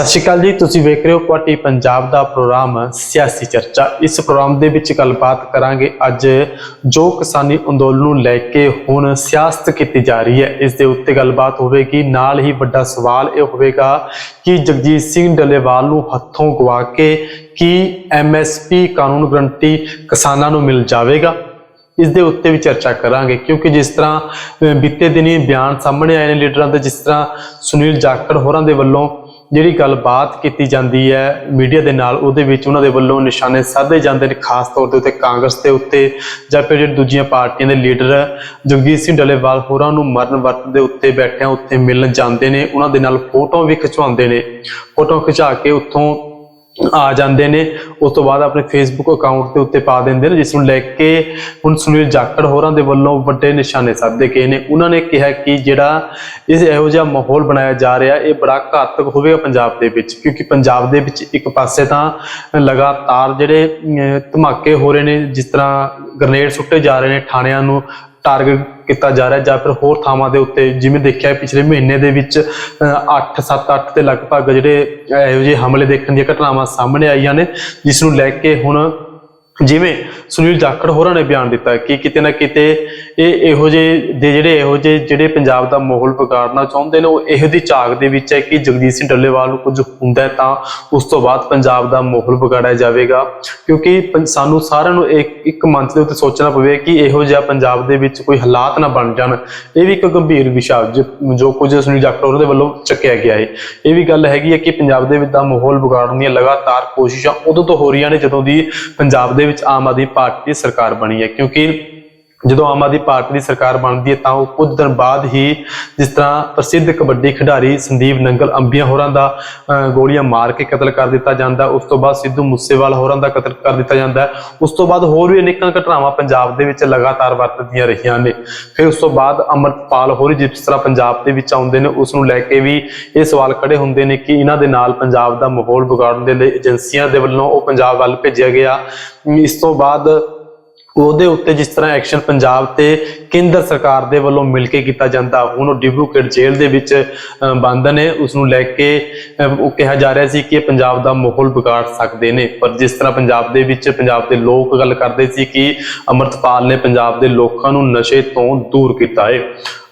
ਸਤਿ ਸ਼੍ਰੀ ਅਕਾਲ ਜੀ, ਤੁਸੀਂ ਵੇਖ ਰਹੇ ਹੋ ਪਾਰਟੀ ਪੰਜਾਬ ਦਾ ਪ੍ਰੋਗਰਾਮ ਸਿਆਸੀ ਚਰਚਾ। ਇਸ ਪ੍ਰੋਗਰਾਮ ਦੇ ਵਿੱਚ ਗੱਲਬਾਤ ਕਰਾਂਗੇ ਅੱਜ ਜੋ ਕਿਸਾਨੀ ਅੰਦੋਲਨ ਨੂੰ ਲੈ ਕੇ ਹੁਣ ਸਿਆਸਤ ਕੀਤੀ ਜਾ ਰਹੀ ਹੈ। ਇਸ ਦੇ ਉੱਤੇ ਗੱਲਬਾਤ ਹੋਵੇਗੀ। ਨਾਲ ਹੀ ਵੱਡਾ ਸਵਾਲ ਇਹ ਹੋਵੇਗਾ ਕਿ ਜਗਜੀਤ ਸਿੰਘ ਡੱਲੇਵਾਲ ਨੂੰ ਹੱਥੋਂ ਗਵਾ ਕੇ ਕੀ ਐਮਐਸਪੀ ਕਾਨੂੰਨ ਗਰੰਟੀ ਕਿਸਾਨਾਂ ਨੂੰ ਮਿਲ ਜਾਵੇਗਾ? ਇਸ ਦੇ ਉੱਤੇ ਵੀ ਚਰਚਾ ਕਰਾਂਗੇ, ਕਿਉਂਕਿ ਜਿਸ ਤਰ੍ਹਾਂ ਬੀਤੇ ਦਿਨੀ ਬਿਆਨ ਸਾਹਮਣੇ ਆਏ ਨੇ ਲੀਡਰਾਂ ਦੇ, ਜਿਸ ਤਰ੍ਹਾਂ ਸੁਨੀਲ ਜਾਖੜ ਹੋਰਾਂ ਦੇ ਵੱਲੋਂ ਜਿਹੜੀ ਗੱਲਬਾਤ ਕੀਤੀ ਜਾਂਦੀ ਹੈ ਮੀਡੀਆ ਦੇ ਨਾਲ, ਉਹਦੇ ਵਿੱਚ ਉਹਨਾਂ ਦੇ ਵੱਲੋਂ ਨਿਸ਼ਾਨੇ ਸਾਧੇ ਜਾਂਦੇ ਨੇ, ਖਾਸ ਤੌਰ ਦੇ ਉੱਤੇ ਕਾਂਗਰਸ ਦੇ ਉੱਤੇ ਜਾਂ ਫਿਰ ਜਿਹੜੇ ਦੂਜੀਆਂ ਪਾਰਟੀਆਂ ਦੇ ਲੀਡਰ ਜਗਜੀਤ ਸਿੰਘ ਡੱਲੇਵਾਲ ਹੋਰਾਂ ਨੂੰ ਮਰਨ ਵਰਤ ਦੇ ਉੱਤੇ ਬੈਠਿਆਂ ਉੱਤੇ ਮਿਲਣ ਜਾਂਦੇ ਨੇ, ਉਹਨਾਂ ਦੇ ਨਾਲ ਫੋਟੋ ਵੀ ਖਿਚਵਾਉਂਦੇ ਨੇ। ਫੋਟੋ ਖਿਚਾ ਕੇ ਉੱਥੋਂ ਆ ਜਾਂਦੇ ਨੇ। ਉਸ ਤੋਂ ਬਾਅਦ ਆਪਣੇ ਫੇਸਬੁੱਕ ਅਕਾਊਂਟ ਦੇ ਉੱਤੇ ਪਾ ਦਿੰਦੇ ਨੇ, ਜਿਸ ਨੂੰ ਲੈ ਕੇ ਹੁਣ ਸੁਨੀਲ ਜਾਖੜ ਹੋਰਾਂ ਦੇ ਵੱਲੋਂ ਵੱਡੇ ਨਿਸ਼ਾਨੇ ਸਾਧੇ ਗਏ ਨੇ। ਉਹਨਾਂ ਨੇ ਕਿਹਾ ਕਿ ਜਿਹੜਾ ਇਸ ਇਹੋ ਜਿਹਾ ਮਾਹੌਲ ਬਣਾਇਆ ਜਾ ਰਿਹਾ, ਇਹ ਬੜਾ ਘਾਤਕ ਹੋਵੇਗਾ ਪੰਜਾਬ ਦੇ ਵਿੱਚ, ਕਿਉਂਕਿ ਪੰਜਾਬ ਦੇ ਵਿੱਚ ਇੱਕ ਪਾਸੇ ਤਾਂ ਲਗਾਤਾਰ ਜਿਹੜੇ ਧਮਾਕੇ ਹੋ ਰਹੇ ਨੇ, ਜਿਸ ਤਰ੍ਹਾਂ ਗ੍ਰਨੇਡ ਸੁੱਟੇ ਜਾ ਰਹੇ ਨੇ ਥਾਣਿਆਂ ਨੂੰ ਟਾਰਗੇਟ ਕੀਤਾ ਜਾ ਰਿਹਾ ਜਾਂ ਫਿਰ ਹੋਰ ਥਾਵਾਂ ਦੇ ਉੱਤੇ, ਜਿਵੇਂ ਦੇਖਿਆ ਪਿਛਲੇ ਮਹੀਨੇ ਦੇ ਵਿੱਚ 8 7 8 ਦੇ ਲਗਭਗ ਜਿਹੜੇ ਇਹੋ ਜਿਹੇ ਹਮਲੇ ਦੇਖਣ ਦੀਆਂ ਘਟਨਾਵਾਂ ਸਾਹਮਣੇ ਆਈਆਂ ਨੇ, ਜਿਸ ਨੂੰ ਲੈ ਕੇ ਹੁਣ ਜਿਵੇਂ ਸੁਨੀਲ ਜਾਖੜ ਹੋਰਾਂ ਨੇ ਬਿਆਨ ਦਿੱਤਾ ਕਿ ਕਿਤੇ ਨਾ ਕਿਤੇ ਇਹ ਇਹੋ ਜਿਹੇ ਦੇ ਜਿਹੜੇ ਇਹੋ ਜਿਹੇ ਜਿਹੜੇ ਪੰਜਾਬ ਦਾ ਮਾਹੌਲ ਵਿਗਾੜਨਾ ਚਾਹੁੰਦੇ ਨੇ, ਉਹ ਇਹੋ ਦੀ ਝਾਕ ਦੇ ਵਿੱਚ ਹੈ ਕਿ ਜਗਦੀਸ਼ ਸਿੰਘ ਡੱਲੇਵਾਲ ਨੂੰ ਕੁਝ ਹੁੰਦਾ ਤਾਂ ਉਸ ਤੋਂ ਬਾਅਦ ਪੰਜਾਬ ਦਾ ਮਾਹੌਲ ਵਿਗਾੜਿਆ ਜਾਵੇਗਾ। ਕਿਉਂਕਿ ਪੰ- ਸਾਨੂੰ ਸਾਰਿਆਂ ਨੂੰ ਇੱਕ ਇੱਕ ਮੰਚ ਦੇ ਉੱਤੇ ਸੋਚਣਾ ਪਵੇ ਕਿ ਇਹੋ ਜਿਹਾ ਪੰਜਾਬ ਦੇ ਵਿੱਚ ਕੋਈ ਹਾਲਾਤ ਨਾ ਬਣ ਜਾਣ। ਇਹ ਵੀ ਇੱਕ ਗੰਭੀਰ ਵਿਸ਼ਾ ਜ- ਜੋ ਕੁਝ ਸੁਨੀਲ ਜਾਖੜ ਹੋਰਾਂ ਦੇ ਵੱਲੋਂ ਚੱਕਿਆ ਗਿਆ ਹੈ। ਇਹ ਵੀ ਗੱਲ ਹੈਗੀ ਹੈ ਕਿ ਪੰਜਾਬ ਦੇ ਵਿੱਚ ਦਾ ਮਾਹੌਲ ਵਿਗਾੜਨ ਦੀਆਂ ਲਗਾਤਾਰ ਕੋਸ਼ਿਸ਼ਾਂ ਉਦੋਂ ਤੋਂ ਹੋ ਰਹੀਆਂ ਨੇ ਜਦੋਂ ਦੀ ਪੰਜਾਬ ਦੇ ਵਿੱਚ ਆਮ ਆਦਮੀ ਪਾਰਟੀ ਦੀ ਸਰਕਾਰ ਬਣੀ ਹੈ ਕਿਉਂਕਿ ਜਦੋਂ ਆਮ ਆਦਮੀ ਪਾਰਟੀ ਦੀ ਸਰਕਾਰ ਬਣਦੀ ਹੈ ਤਾਂ ਉਹ ਕੁਝ ਦਿਨ ਬਾਅਦ ਹੀ ਜਿਸ ਤਰ੍ਹਾਂ ਪ੍ਰਸਿੱਧ ਕਬੱਡੀ ਖਿਡਾਰੀ ਸੰਦੀਪ ਨੰਗਲ ਅੰਬੀਆਂ ਹੋਰਾਂ ਦਾ ਗੋਲੀਆਂ ਮਾਰ ਕੇ ਕਤਲ ਕਰ ਦਿੱਤਾ ਜਾਂਦਾ, ਉਸ ਤੋਂ ਬਾਅਦ ਸਿੱਧੂ ਮੂਸੇਵਾਲ ਹੋਰਾਂ ਦਾ ਕਤਲ ਕਰ ਦਿੱਤਾ ਜਾਂਦਾ ਹੈ। ਉਸ ਤੋਂ ਬਾਅਦ ਹੋਰ ਵੀ ਅਨੇਕਾਂ ਘਟਨਾਵਾਂ ਪੰਜਾਬ ਦੇ ਵਿੱਚ ਲਗਾਤਾਰ ਵਰਤਦੀਆਂ ਰਹੀਆਂ ਨੇ ਫਿਰ ਉਸ ਤੋਂ ਬਾਅਦ ਅਮਰਪਾਲ ਹੋਰੀ ਜਿਸ ਤਰ੍ਹਾਂ ਪੰਜਾਬ ਦੇ ਵਿੱਚ ਆਉਂਦੇ ਨੇ, ਉਸ ਨੂੰ ਲੈ ਕੇ ਵੀ ਇਹ ਸਵਾਲ ਖੜੇ ਹੁੰਦੇ ਨੇ ਕਿ ਇਹਨਾਂ ਦੇ ਨਾਲ ਪੰਜਾਬ ਦਾ ਮਾਹੌਲ ਵਿਗਾੜਨ ਦੇ ਲਈ ਏਜੰਸੀਆਂ ਦੇ ਵੱਲੋਂ ਉਹ ਪੰਜਾਬ ਵੱਲ ਭੇਜਿਆ ਗਿਆ ਇਸ ਤੋਂ ਬਾਅਦ ਉਹਦੇ ਉੱਤੇ ਜਿਸ ਤਰ੍ਹਾਂ ਐਕਸ਼ਨ ਪੰਜਾਬ ਤੇ ਕੇਂਦਰ ਸਰਕਾਰ ਦੇ ਵੱਲੋਂ ਮਿਲ ਕੇ ਕੀਤਾ ਜਾਂਦਾ, ਹੁਣ ਉਹ ਡਿਬਰੂਗੜ੍ਹ ਜੇਲ੍ਹ ਦੇ ਵਿੱਚ ਬੰਦ ਨੇ ਉਸ ਨੂੰ ਲੈ ਕੇ ਉਹ ਕਿਹਾ ਜਾ ਰਿਹਾ ਸੀ ਕਿ ਪੰਜਾਬ ਦਾ ਮਾਹੌਲ ਵਿਗਾੜ ਸਕਦੇ ਨੇ। ਪਰ ਜਿਸ ਤਰ੍ਹਾਂ ਪੰਜਾਬ ਦੇ ਵਿੱਚ, ਪੰਜਾਬ ਦੇ ਲੋਕ ਗੱਲ ਕਰਦੇ ਸੀ ਕਿ ਅਮਰਤਪਾਲ ਨੇ ਪੰਜਾਬ ਦੇ ਲੋਕਾਂ ਨੂੰ ਨਸ਼ੇ ਤੋਂ ਦੂਰ ਕੀਤਾ ਹੈ।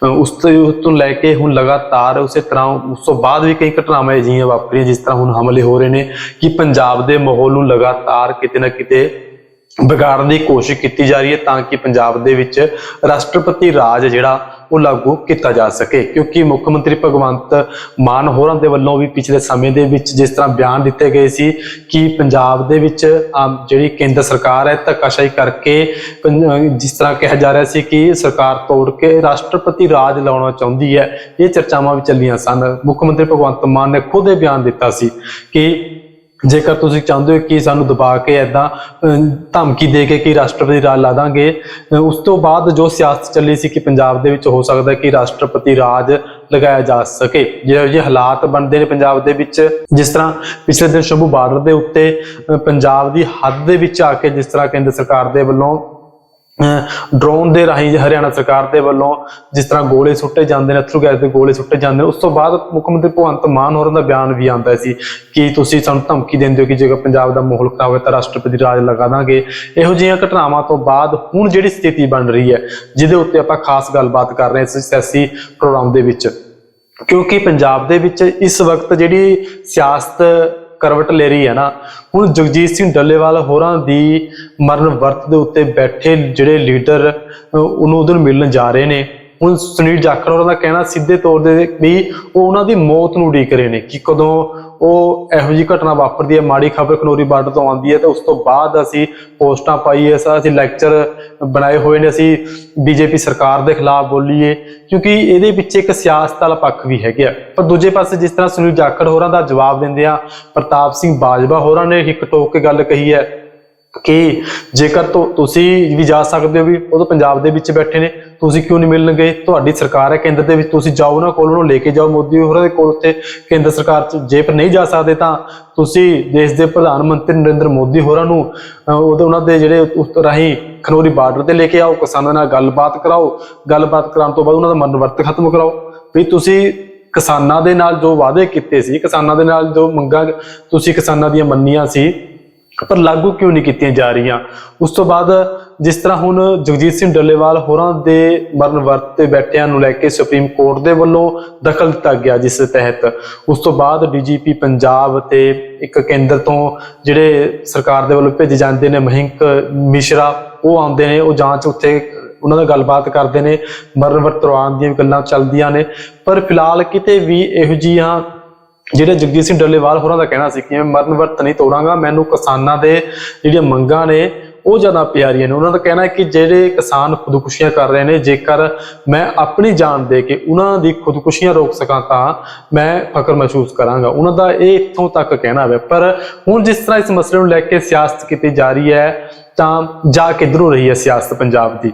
ਉਸ ਤੋਂ ਉਸ ਤੋਂ ਲੈ ਕੇ ਹੁਣ ਲਗਾਤਾਰ ਉਸੇ ਤਰ੍ਹਾਂ, ਉਸ ਤੋਂ ਬਾਅਦ ਵੀ ਕਈ ਘਟਨਾਵਾਂ ਅਜਿਹੀਆਂ ਵਾਪਰੀਆਂ, ਜਿਸ ਤਰ੍ਹਾਂ ਹੁਣ ਹਮਲੇ ਹੋ ਰਹੇ ਨੇ ਕਿ ਪੰਜਾਬ ਦੇ ਮਾਹੌਲ ਨੂੰ ਲਗਾਤਾਰ ਕਿਤੇ ਨਾ ਕਿਤੇ ਵਿਗਾੜਨ ਦੀ ਕੋਸ਼ਿਸ਼ ਕੀਤੀ ਜਾ ਰਹੀ ਹੈ ਤਾਂ ਕਿ ਪੰਜਾਬ ਦੇ ਵਿੱਚ ਰਾਸ਼ਟਰਪਤੀ ਰਾਜ ਜਿਹੜਾ ਉਹ ਲਾਗੂ ਕੀਤਾ ਜਾ ਸਕੇ, ਕਿਉਂਕਿ ਮੁੱਖ ਮੰਤਰੀ ਭਗਵੰਤ ਮਾਨ ਹੋਰਾਂ ਦੇ ਵੱਲੋਂ ਵੀ ਪਿਛਲੇ ਸਮੇਂ ਦੇ ਵਿੱਚ ਜਿਸ ਤਰ੍ਹਾਂ ਬਿਆਨ ਦਿੱਤੇ ਗਏ ਸੀ ਕਿ ਪੰਜਾਬ ਦੇ ਵਿੱਚ ਆਮ ਜਿਹੜੀ ਕੇਂਦਰ ਸਰਕਾਰ ਹੈ ਧੱਕਾਸ਼ਾਹੀ ਕਰਕੇ ਪੰਜ- ਜਿਸ ਤਰ੍ਹਾਂ ਕਿਹਾ ਜਾ ਰਿਹਾ ਸੀ ਕਿ ਸਰਕਾਰ ਤੋੜ ਕੇ ਰਾਸ਼ਟਰਪਤੀ ਰਾਜ ਲਾਉਣਾ ਚਾਹੁੰਦੀ ਹੈ, ਇਹ ਚਰਚਾਵਾਂ ਵੀ ਚੱਲੀਆਂ ਸਨ। ਮੁੱਖ ਮੰਤਰੀ ਭਗਵੰਤ ਮਾਨ ਨੇ ਖੁਦ ਇਹ ਬਿਆਨ ਦਿੱਤਾ ਸੀ ਕਿ ਜੇਕਰ ਤੁਸੀਂ ਚਾਹੁੰਦੇ ਹੋ ਕਿ ਸਾਨੂੰ ਦਬਾ ਕੇ ਐਦਾਂ ਧਮਕੀ ਦੇ ਕੇ ਕਿ ਰਾਸ਼ਟਰਪਤੀ ਰਾਜ ਲਾ ਦਾਂਗੇ ਉਸ ਤੋਂ ਬਾਅਦ ਜੋ ਸਿਆਸਤ ਚੱਲੀ ਸੀ ਕਿ ਪੰਜਾਬ ਦੇ ਵਿੱਚ ਹੋ ਸਕਦਾ ਕਿ ਰਾਸ਼ਟਰਪਤੀ ਰਾਜ ਲਗਾਇਆ ਜਾ ਸਕੇ। ਜਿਹੋ ਜਿਹੇ ਹਾਲਾਤ ਬਣਦੇ ਨੇ ਪੰਜਾਬ ਦੇ ਵਿੱਚ, ਜਿਸ ਤਰ੍ਹਾਂ ਪਿਛਲੇ ਦਿਨ ਸ਼ੰਭੂ ਬਾਰਡਰ ਦੇ ਉੱਤੇ ਪੰਜਾਬ ਦੀ ਹੱਦ ਦੇ ਵਿੱਚ ਆ ਕੇ ਜਿਸ ਤਰ੍ਹਾਂ ਕੇਂਦਰ ਸਰਕਾਰ ਦੇ ਵੱਲੋਂ ਡਰੋਨ ਦੇ ਰਾਹੀਂ ਹਰਿਆਣਾ ਸਰਕਾਰ ਦੇ ਵੱਲੋਂ ਜਿਸ ਤਰ੍ਹਾਂ ਗੋਲੇ ਸੁੱਟੇ ਜਾਂਦੇ ਨੇ, ਅਥਰੂ ਗੈਸ ਦੇ ਗੋਲੇ ਸੁੱਟੇ ਜਾਂਦੇ ਨੇ, ਉਸ ਤੋਂ ਬਾਅਦ ਮੁੱਖ ਮੰਤਰੀ ਭਗਵੰਤ ਮਾਨ ਹੋਰਾਂ ਦਾ ਬਿਆਨ ਵੀ ਆਉਂਦਾ ਸੀ ਕਿ ਤੁਸੀਂ ਸਾਨੂੰ ਧਮਕੀ ਦਿੰਦੇ ਹੋ ਕਿ ਜੇਕਰ ਪੰਜਾਬ ਦਾ ਮਾਹੌਲ ਖਰਾਬ ਹੋਵੇ ਤਾਂ ਰਾਸ਼ਟਰਪਤੀ ਰਾਜ ਲਗਾ ਦਾਂਗੇ। ਇਹੋ ਜਿਹੀਆਂ ਘਟਨਾਵਾਂ ਤੋਂ ਬਾਅਦ ਹੁਣ ਜਿਹੜੀ ਸਥਿਤੀ ਬਣ ਰਹੀ ਹੈ, ਜਿਹਦੇ ਉੱਤੇ ਆਪਾਂ ਖਾਸ ਗੱਲਬਾਤ ਕਰ ਰਹੇ ਹਾਂ ਇਸ ਸਿਆਸੀ ਪ੍ਰੋਗਰਾਮ ਦੇ ਵਿੱਚ। ਕਿਉਂਕਿ ਪੰਜਾਬ ਦੇ ਵਿੱਚ ਇਸ ਵਕਤ ਜਿਹੜੀ ਸਿਆਸਤ ਕਰਵਟ ਲੈ ਰਹੀ ਹੈ ਨਾ। ਹੁਣ ਜਗਜੀਤ ਸਿੰਘ ਡੱਲੇਵਾਲ ਹੋਰਾਂ ਦੀ ਮਰਨ ਵਰਤ ਦੇ ਉੱਤੇ ਬੈਠੇ ਜਿਹੜੇ ਲੀਡਰ ਉਹਨੂੰ ਉਧਰ ਮਿਲਣ ਜਾ ਰਹੇ ਨੇ। ਹੁਣ ਸੁਨੀਲ ਜਾਖੜ ਹੋਰਾਂ ਦਾ ਕਹਿਣਾ ਸਿੱਧੇ ਤੌਰ ਤੇ ਵੀ ਉਹ ਉਹਨਾਂ ਦੀ ਮੌਤ ਨੂੰ ਉਡੀਕ ਰਹੇ ਨੇ ਕਿ ਕਦੋਂ ਉਹ ਇਹੋ ਜਿਹੀ ਘਟਨਾ ਵਾਪਰਦੀ ਹੈ, ਮਾੜੀ ਖਬਰ ਖਨੋਰੀ ਬਾਰਡਰ ਤੋਂ ਆਉਂਦੀ ਹੈ ਤੇ ਉਸ ਤੋਂ ਬਾਅਦ ਅਸੀਂ ਪੋਸਟਾਂ ਪਾਈਏ ਅਸੀਂ ਲੈਕਚਰ ਬਣਾਏ ਹੋਏ ਨੇ, ਅਸੀਂ ਬੀਜੇਪੀ ਸਰਕਾਰ ਦੇ ਖਿਲਾਫ ਬੋਲੀਏ, ਕਿਉਂਕਿ ਇਹਦੇ ਪਿੱਛੇ ਇੱਕ ਸਿਆਸਤ ਵਾਲਾ ਪੱਖ ਵੀ ਹੈਗਾ ਪਰ ਦੂਜੇ ਪਾਸੇ ਜਿਸ ਤਰ੍ਹਾਂ ਸੁਨੀਲ ਜਾਖੜ ਹੋਰਾਂ ਦਾ ਜਵਾਬ ਦਿੰਦੇ ਆ, ਪ੍ਰਤਾਪ ਸਿੰਘ ਬਾਜਵਾ ਹੋਰਾਂ ਨੇ ਹਿੱਕ ਟੋਕ ਕੇ ਗੱਲ ਕਹੀ ਹੈ ਕਿ ਜੇਕਰ ਤੁ- ਤੁਸੀਂ ਵੀ ਜਾ ਸਕਦੇ ਹੋ ਵੀ ਉਹ ਤਾਂ ਪੰਜਾਬ ਦੇ ਵਿੱਚ ਬੈਠੇ ਨੇ, ਤੁਸੀਂ ਕਿਉਂ ਨਹੀਂ ਮਿਲਣਗੇ? ਤੁਹਾਡੀ ਸਰਕਾਰ ਹੈ ਕੇਂਦਰ ਦੇ ਵਿੱਚ, ਤੁਸੀਂ ਜਾਓ ਨਾ ਕੋਲ, ਉਹਨੂੰ ਲੈ ਕੇ ਜਾਓ, ਮੋਦੀ ਹੋਰਾਂ ਦੇ ਕੋਲ ਉੱਥੇ ਕੇਂਦਰ ਸਰਕਾਰ ਚ, ਜੇ ਨਹੀਂ ਜਾ ਸਕਦੇ ਤਾਂ ਤੁਸੀਂ ਦੇਸ਼ ਦੇ ਪ੍ਰਧਾਨ ਮੰਤਰੀ ਨਰਿੰਦਰ ਮੋਦੀ ਹੋਰਾਂ ਨੂੰ ਉਹਦੇ, ਉਹਨਾਂ ਦੇ ਜਿਹੜੇ ਉਸ ਰਾਹੀਂ ਖਨੋਰੀ ਬਾਰਡਰ ਤੇ ਲੈ ਕੇ ਆਓ, ਕਿਸਾਨਾਂ ਨਾਲ ਗੱਲਬਾਤ ਕਰਾਓ, ਗੱਲਬਾਤ ਕਰਾਉਣ ਤੋਂ ਬਾਅਦ ਉਹਨਾਂ ਦਾ ਮਰਨ ਵਰਤ ਖਤਮ ਕਰਾਓ। ਵੀ ਤੁਸੀਂ ਕਿਸਾਨਾਂ ਦੇ ਨਾਲ ਜੋ ਵਾਅਦੇ ਕੀਤੇ ਸੀ, ਕਿਸਾਨਾਂ ਦੇ ਨਾਲ ਜੋ ਮੰਗਾਂ, ਤੁਸੀਂ ਕਿਸਾਨਾਂ ਦੀਆਂ ਮੰਨੀਆਂ ਸੀ ਪਰ ਲਾਗੂ ਕਿਉਂ ਨਹੀਂ ਕੀਤੀਆਂ ਜਾ ਰਹੀਆਂ? ਉਸ ਤੋਂ ਬਾਅਦ ਜਿਸ ਤਰ੍ਹਾਂ ਹੁਣ ਜਗਜੀਤ ਸਿੰਘ ਡੱਲੇਵਾਲ ਹੋਰਾਂ ਦੇ ਮਰਨ ਵਰਤ ਤੇ ਬੈਠਿਆਂ ਨੂੰ ਲੈ ਕੇ ਸੁਪਰੀਮ ਕੋਰਟ ਦੇ ਵੱਲੋਂ ਦਖਲ ਦਿੱਤਾ ਗਿਆ ਜਿਸ ਤਹਿਤ। ਉਸ ਤੋਂ ਬਾਅਦ ਡੀਜੀਪੀ ਪੰਜਾਬ ਤੇ ਇੱਕ ਕੇਂਦਰ ਤੋਂ ਜਿਹੜੇ ਸਰਕਾਰ ਦੇ ਵੱਲੋਂ ਭੇਜੇ ਜਾਂਦੇ ਨੇ, ਮਹਿੰਕ ਮਿਸ਼ਰਾ, ਉਹ ਆਉਂਦੇ ਨੇ, ਉਹ ਜਾਂਚ ਉੱਥੇ ਉਹਨਾਂ ਨਾਲ ਗੱਲਬਾਤ ਕਰਦੇ ਨੇ, ਮਰਨ ਵਰਤ ਦੌਰਾਨ ਦੀਆਂ ਗੱਲਾਂ ਚੱਲਦੀਆਂ ਨੇ। ਪਰ ਫਿਲਹਾਲ ਕਿਤੇ ਵੀ ਇਹੋ ਜਿਹੀਆਂ ਜਿਹੜੇ ਜਗਜੀਤ ਸਿੰਘ ਡੱਲੇਵਾਲ ਹੋਰਾਂ ਦਾ ਕਹਿਣਾ ਸੀ ਕਿ ਮੈਂ ਮਰਨ ਵਰਤ ਨਹੀਂ ਤੋੜਾਂਗਾ, ਮੈਨੂੰ ਕਿਸਾਨਾਂ ਦੇ ਜਿਹੜੀਆਂ ਮੰਗਾਂ ਨੇ, ਉਹ ਜ਼ਿਆਦਾ ਪਿਆਰੀਆਂ ਨੇ। ਉਹਨਾਂ ਦਾ ਕਹਿਣਾ ਹੈ ਕਿ ਜਿਹੜੇ ਕਿਸਾਨ ਖੁਦਕੁਸ਼ੀਆਂ ਕਰ ਰਹੇ ਨੇ, ਜੇਕਰ ਮੈਂ ਆਪਣੀ ਜਾਨ ਦੇ ਕੇ ਉਹਨਾਂ ਦੀ ਖੁਦਕੁਸ਼ੀਆਂ ਰੋਕ ਸਕਾਂ ਤਾਂ ਮੈਂ ਫਕਰ ਮਹਿਸੂਸ ਕਰਾਂਗਾ। ਉਹਨਾਂ ਦਾ ਇਹ ਇੱਥੋਂ ਤੱਕ ਕਹਿਣਾ ਹੈ ਪਰ ਹੁਣ ਜਿਸ ਤਰ੍ਹਾਂ ਇਸ ਮਸਲੇ ਨੂੰ ਲੈ ਕੇ ਸਿਆਸਤ ਕੀਤੀ ਜਾ ਰਹੀ ਹੈ, ਤਾਂ ਜਾ ਕਿੱਧਰੋਂ ਰਹੀ ਹੈ ਸਿਆਸਤ ਪੰਜਾਬ ਦੀ?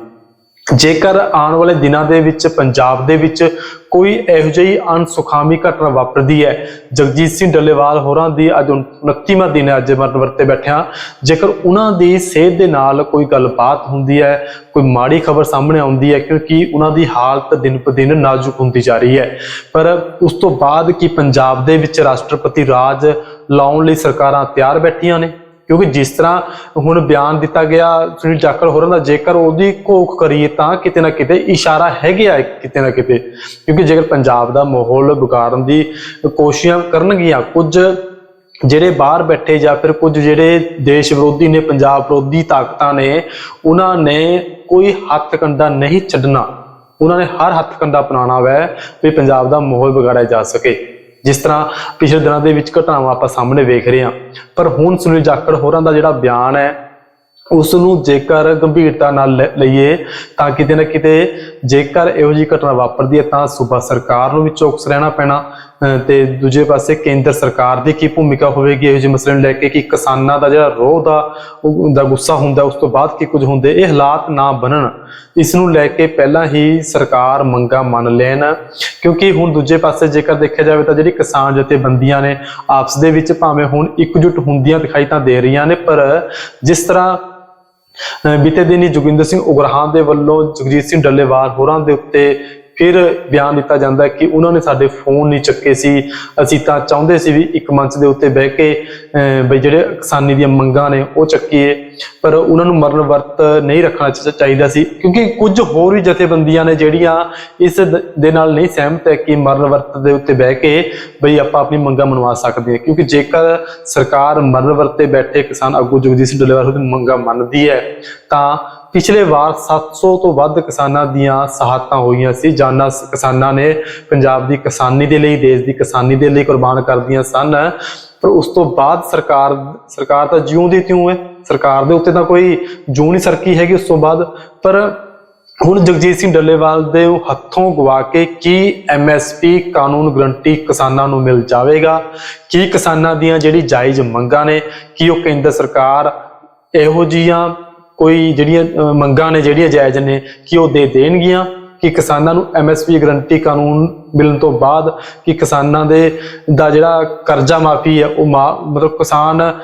ਜੇਕਰ ਆਉਣ ਵਾਲੇ ਦਿਨਾਂ ਦੇ ਵਿੱਚ ਪੰਜਾਬ ਦੇ ਵਿੱਚ ਕੋਈ ਇਹੋ ਜਿਹੀ ਅਣਸੁਖਾਵੀ ਘਟਨਾ ਵਾਪਰਦੀ ਹੈ, ਜਗਜੀਤ ਸਿੰਘ ਡੱਲੇਵਾਲ ਹੋਰਾਂ ਦੀ ਅੱਜ 29ਵਾਂ ਦਿਨ ਹੈ, ਅੱਜ ਮਰਨ ਵਰਤੇ ਬੈਠਿਆ ਜੇਕਰ ਉਹਨਾਂ ਦੀ ਸਿਹਤ ਦੇ ਨਾਲ ਕੋਈ ਗੱਲਬਾਤ ਹੁੰਦੀ ਹੈ, ਕੋਈ ਮਾੜੀ ਖਬਰ ਸਾਹਮਣੇ ਆਉਂਦੀ ਹੈ, ਕਿਉਂਕਿ ਉਹਨਾਂ ਦੀ ਹਾਲਤ ਦਿਨ ਪ ਦਿਨ ਨਾਜ਼ੁਕ ਹੁੰਦੀ ਜਾ ਰਹੀ ਹੈ। ਪਰ ਉਸ ਤੋਂ ਬਾਅਦ ਕੀ ਪੰਜਾਬ ਦੇ ਵਿੱਚ ਰਾਸ਼ਟਰਪਤੀ ਰਾਜ ਲਾਉਣ ਲਈ ਸਰਕਾਰਾਂ ਤਿਆਰ ਬੈਠੀਆਂ ਨੇ? ਕਿਉਂਕਿ ਜਿਸ ਤਰ੍ਹਾਂ ਹੁਣ ਬਿਆਨ ਦਿੱਤਾ ਗਿਆ ਸੁਨੀਲ ਜਾਖੜ ਹੋਰਾਂ ਦਾ, ਜੇਕਰ ਉਹਦੀ ਘੋਖ ਕਰੀਏ ਤਾਂ ਕਿਤੇ ਨਾ ਕਿਤੇ ਇਸ਼ਾਰਾ ਹੈਗੇ ਆ ਕਿਤੇ ਨਾ ਕਿਤੇ। ਕਿਉਂਕਿ ਜੇਕਰ ਪੰਜਾਬ ਦਾ ਮਾਹੌਲ ਵਿਗਾੜਨ ਦੀ ਕੋਸ਼ਿਸ਼ਾਂ ਕਰਨਗੀਆਂ, ਕੁਝ ਜਿਹੜੇ ਬਾਹਰ ਬੈਠੇ ਜਾਂ ਫਿਰ ਕੁਝ ਜਿਹੜੇ ਦੇਸ਼ ਵਿਰੋਧੀ ਨੇ, ਪੰਜਾਬ ਵਿਰੋਧੀ ਤਾਕਤਾਂ ਨੇ, ਉਹਨਾਂ ਨੇ ਕੋਈ ਹੱਥ ਕੰਡਾ ਨਹੀਂ ਛੱਡਣਾ। ਉਹਨਾਂ ਨੇ ਹਰ ਹੱਥ ਕੰਡਾ ਅਪਣਾਉਣਾ ਵੈ ਵੀ ਪੰਜਾਬ ਦਾ ਮਾਹੌਲ ਵਿਗਾੜਿਆ ਜਾ ਸਕੇ। ਜਿਸ ਤਰ੍ਹਾਂ ਪਿਛਲੇ ਦਿਨਾਂ ਦੇ ਵਿੱਚ ਘਟਨਾਵਾਂ ਆਪਾਂ ਸਾਹਮਣੇ ਵੇਖ ਰਹੇ ਹਾਂ, ਪਰ ਹੁਣ ਸੁਨੀਲ ਜਾਖੜ ਹੋਰਾਂ ਦਾ ਜਿਹੜਾ ਬਿਆਨ ਹੈ ਉਸ ਨੂੰ ਜੇਕਰ ਗੰਭੀਰਤਾ ਨਾਲ ਲੈ- ਲਈਏ, ਤਾਂ ਕਿਤੇ ਨਾ ਕਿਤੇ ਜੇਕਰ ਇਹੋ ਜਿਹੀ ਘਟਨਾ ਵਾਪਰਦੀ ਹੈ, ਤਾਂ ਸੂਬਾ ਸਰਕਾਰ ਨੂੰ ਵੀ ਚੌਕਸ ਰਹਿਣਾ ਪੈਣਾ ਤੇ ਦੂਜੇ ਪਾਸੇ ਕੇਂਦਰ ਸਰਕਾਰ ਦੀ ਕੀ ਭੂਮਿਕਾ ਹੋਵੇਗੀ? ਇਹੋ ਜਿਹੇ ਮਸਲੇ ਨੂੰ ਲੈ ਕੇ ਕਿ ਕਿਸਾਨਾਂ ਦਾ ਜਿਹੜਾ ਰੋਹ ਦਾ ਦਾ ਗੁੱਸਾ ਹੁੰਦਾ, ਉਸ ਤੋਂ ਬਾਅਦ ਕੀ ਕੁਝ ਹੁੰਦੇ? ਇਹ ਹਾਲਾਤ ਨਾ ਬਣਨ। ਇਸ ਨੂੰ ਲੈ ਕੇ ਪਹਿਲਾਂ ਹੀ ਸਰਕਾਰ ਮੰਗਾ ਮੰਨ ਲੈਣ। ਕਿਉਂਕਿ ਹੁਣ ਦੂਜੇ ਪਾਸੇ ਜੇਕਰ ਦੇਖਿਆ ਜਾਵੇ ਤਾਂ ਜਿਹੜੀ ਕਿਸਾਨ ਜਥੇਬੰਦੀਆਂ ਨੇ, ਆਪਸ ਦੇ ਵਿੱਚ ਭਾਵੇਂ ਹੁਣ ਇਕਜੁੱਟ ਹੁੰਦੀਆਂ ਦਿਖਾਈ ਤਾਂ ਦੇ ਰਹੀਆਂ ਨੇ, ਪਰ ਜਿਸ ਤਰ੍ਹਾਂ, ਅਹ ਬੀਤੇ ਦਿਨੀ ਜੋਗਿੰਦਰ ਸਿੰਘ ਉਗਰਾਹਾਂ ਦੇ ਵੱਲੋਂ ਜਗਜੀਤ ਸਿੰਘ ਡੱਲੇਵਾਲ ਹੋਰਾਂ ਦੇ ਉੱਤੇ ਫਿਰ ਬਿਆਨ ਦਿੱਤਾ ਜਾਂਦਾ ਕਿ ਉਹਨਾਂ ਨੇ ਸਾਡੇ ਫੋਨ ਨਹੀਂ ਚੱਕੇ ਸੀ। ਅਸੀਂ ਤਾਂ ਚਾਹੁੰਦੇ ਸੀ ਵੀ ਇੱਕ ਮੰਚ ਦੇ ਉੱਤੇ ਬਹਿ ਕੇ, ਅਹ, ਬਈ ਜਿਹੜੇ ਕਿਸਾਨੀ ਦੀਆਂ ਮੰਗਾਂ ਨੇ ਉਹ ਚੱਕੀਏ, ਪਰ ਉਹਨਾਂ ਨੂੰ ਮਰਨ ਵਰਤ ਨਹੀਂ ਰੱਖਣਾ ਚਾਹੀਦਾ ਸੀ, ਕਿਉਂਕਿ ਕੁਝ ਹੋਰ ਵੀ ਜਥੇਬੰਦੀਆਂ ਨੇ ਜਿਹੜੀਆਂ ਇਸ ਦੇ ਨਾਲ ਨਹੀਂ ਸਹਿਮਤ ਹੈ ਕਿ ਮਰਨ ਵਰਤ ਦੇ ਉੱਤੇ ਬਹਿ ਕੇ ਬਈ ਆਪਾਂ ਆਪਣੀ ਮੰਗਾਂ ਮਨਵਾ ਸਕਦੇ ਹਾਂ, ਕਿਉਂਕਿ ਜੇਕਰ ਸਰਕਾਰ ਮਰਨ ਵਰਤ ਤੇ ਬੈਠੇ ਕਿਸਾਨ ਆਗੂ ਜਗਜੀਤ ਸਿੰਘ ਡੱਲੇਵਾਲ ਦੀ ਮੰਗਾਂ ਮੰਨਦੀ ਹੈ, ਤਾਂ ਪਿਛਲੇ ਵਾਰ 700 ਤੋਂ ਵੱਧ ਕਿਸਾਨਾਂ ਦੀਆਂ ਸਹਾਇਤਾਂ ਹੋਈਆਂ ਸੀ। ਜਾਨਾਂ ਕਿਸਾਨਾਂ ਨੇ ਪੰਜਾਬ ਦੀ ਕਿਸਾਨੀ ਦੇ ਲਈ, ਦੇਸ਼ ਦੀ ਕਿਸਾਨੀ ਦੇ ਲਈ ਕੁਰਬਾਨ ਕਰਦੀਆਂ ਸਨ। ਪਰ ਉਸ ਤੋਂ ਬਾਅਦ ਸਰਕਾਰ ਸਰਕਾਰ ਤਾਂ ਜਿਉਂ ਦੀ ਤਿਉਂ ਹੈ। ਸਰਕਾਰ ਦੇ ਉੱਤੇ ਤਾਂ ਕੋਈ ਜੂੰ ਨਹੀਂ ਸਰਕੀ ਹੈਗੀ ਉਸ ਤੋਂ ਬਾਅਦ। ਪਰ ਹੁਣ ਜਗਜੀਤ ਸਿੰਘ ਡੱਲੇਵਾਲ ਦੇ ਹੱਥੋਂ ਗਵਾ ਕੇ ਕੀ ਐਮਐਸਪੀ ਕਾਨੂੰਨ ਗਰੰਟੀ ਕਿਸਾਨਾਂ ਨੂੰ ਮਿਲ ਜਾਵੇਗਾ? ਕੀ ਕਿਸਾਨਾਂ ਦੀਆਂ ਜਿਹੜੀ ਜਾਇਜ਼ ਮੰਗਾਂ ਨੇ? ਕੀ ਉਹ ਕੇਂਦਰ ਸਰਕਾਰ ਇਹੋ ਜੀਆਂ ਕੋਈ ਜਿਹੜੀਆਂ ਮੰਗਾਂ ਨੇ, ਜਿਹੜੀਆਂ ਜਾਇਜ਼ ਨੇ, ਕਿ ਉਹ ਦੇ ਦੇਣਗੀਆਂ? ਕਿ ਕਿਸਾਨਾਂ ਨੂੰ ਐਮਐਸਪੀ ਗਰੰਟੀ ਕਾਨੂੰਨ ਮਿਲਣ ਤੋਂ ਬਾਅਦ ਕਿ ਕਿਸਾਨਾਂ ਦੇ, ਦਾ ਜਿਹੜਾ ਕਰਜ਼ਾ ਮਾਫੀ ਹੈ, ਉਹ ਮਾ- ਮਤਲਬ ਕਿਸਾਨ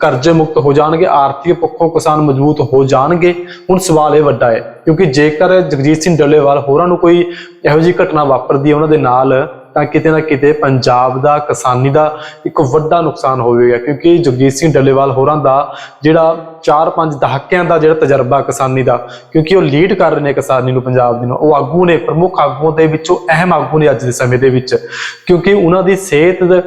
ਕਰਜ਼ੇ ਮੁਕਤ ਹੋ ਜਾਣਗੇ, ਆਰਥਿਕ ਪੱਖੋਂ ਕਿਸਾਨ ਮਜ਼ਬੂਤ ਹੋ ਜਾਣਗੇ? ਹੁਣ ਸਵਾਲ ਇਹ ਵੱਡਾ ਹੈ, ਕਿਉਂਕਿ ਜੇਕਰ ਜਗਜੀਤ ਸਿੰਘ ਡੱਲੇਵਾਲ ਹੋਰਾਂ ਨੂੰ ਕੋਈ ਇਹੋ ਜਿਹੀ ਘਟਨਾ ਵਾਪਰਦੀ ਹੈ, ਉਹਨਾਂ ਦੇ ਨਾਲ ਤਾਂ ਕਿਤੇ ਨਾ ਕਿਤੇ ਪੰਜਾਬ ਦਾ, ਕਿਸਾਨੀ ਦਾ ਇੱਕ ਵੱਡਾ ਨੁਕਸਾਨ ਹੋਵੇਗਾ, ਕਿਉਂਕਿ ਜਗਜੀਤ ਸਿੰਘ ਡੱਲੇਵਾਲ ਹੋਰਾਂ ਦਾ ਜਿਹੜਾ 4-5 ਦਹਾਕਿਆਂ ਦਾ ਜਿਹੜਾ ਤਜਰਬਾ ਕਿਸਾਨੀ ਦਾ, ਕਿਉਂਕਿ ਉਹ ਲੀਡ ਕਰ ਰਹੇ ਨੇ ਕਿਸਾਨੀ ਨੂੰ ਪੰਜਾਬ ਦੇ ਨਾਲ ਉਹ ਆਗੂ ਨੇ, ਪ੍ਰਮੁੱਖ ਆਗੂਆਂ ਦੇ ਵਿੱਚੋਂ ਅਹਿਮ ਆਗੂ ਨੇ ਅੱਜ ਦੇ ਸਮੇਂ ਦੇ ਵਿੱਚ, ਕਿਉਂਕਿ ਉਹਨਾਂ ਦੀ ਸਿਹਤ ਦਾ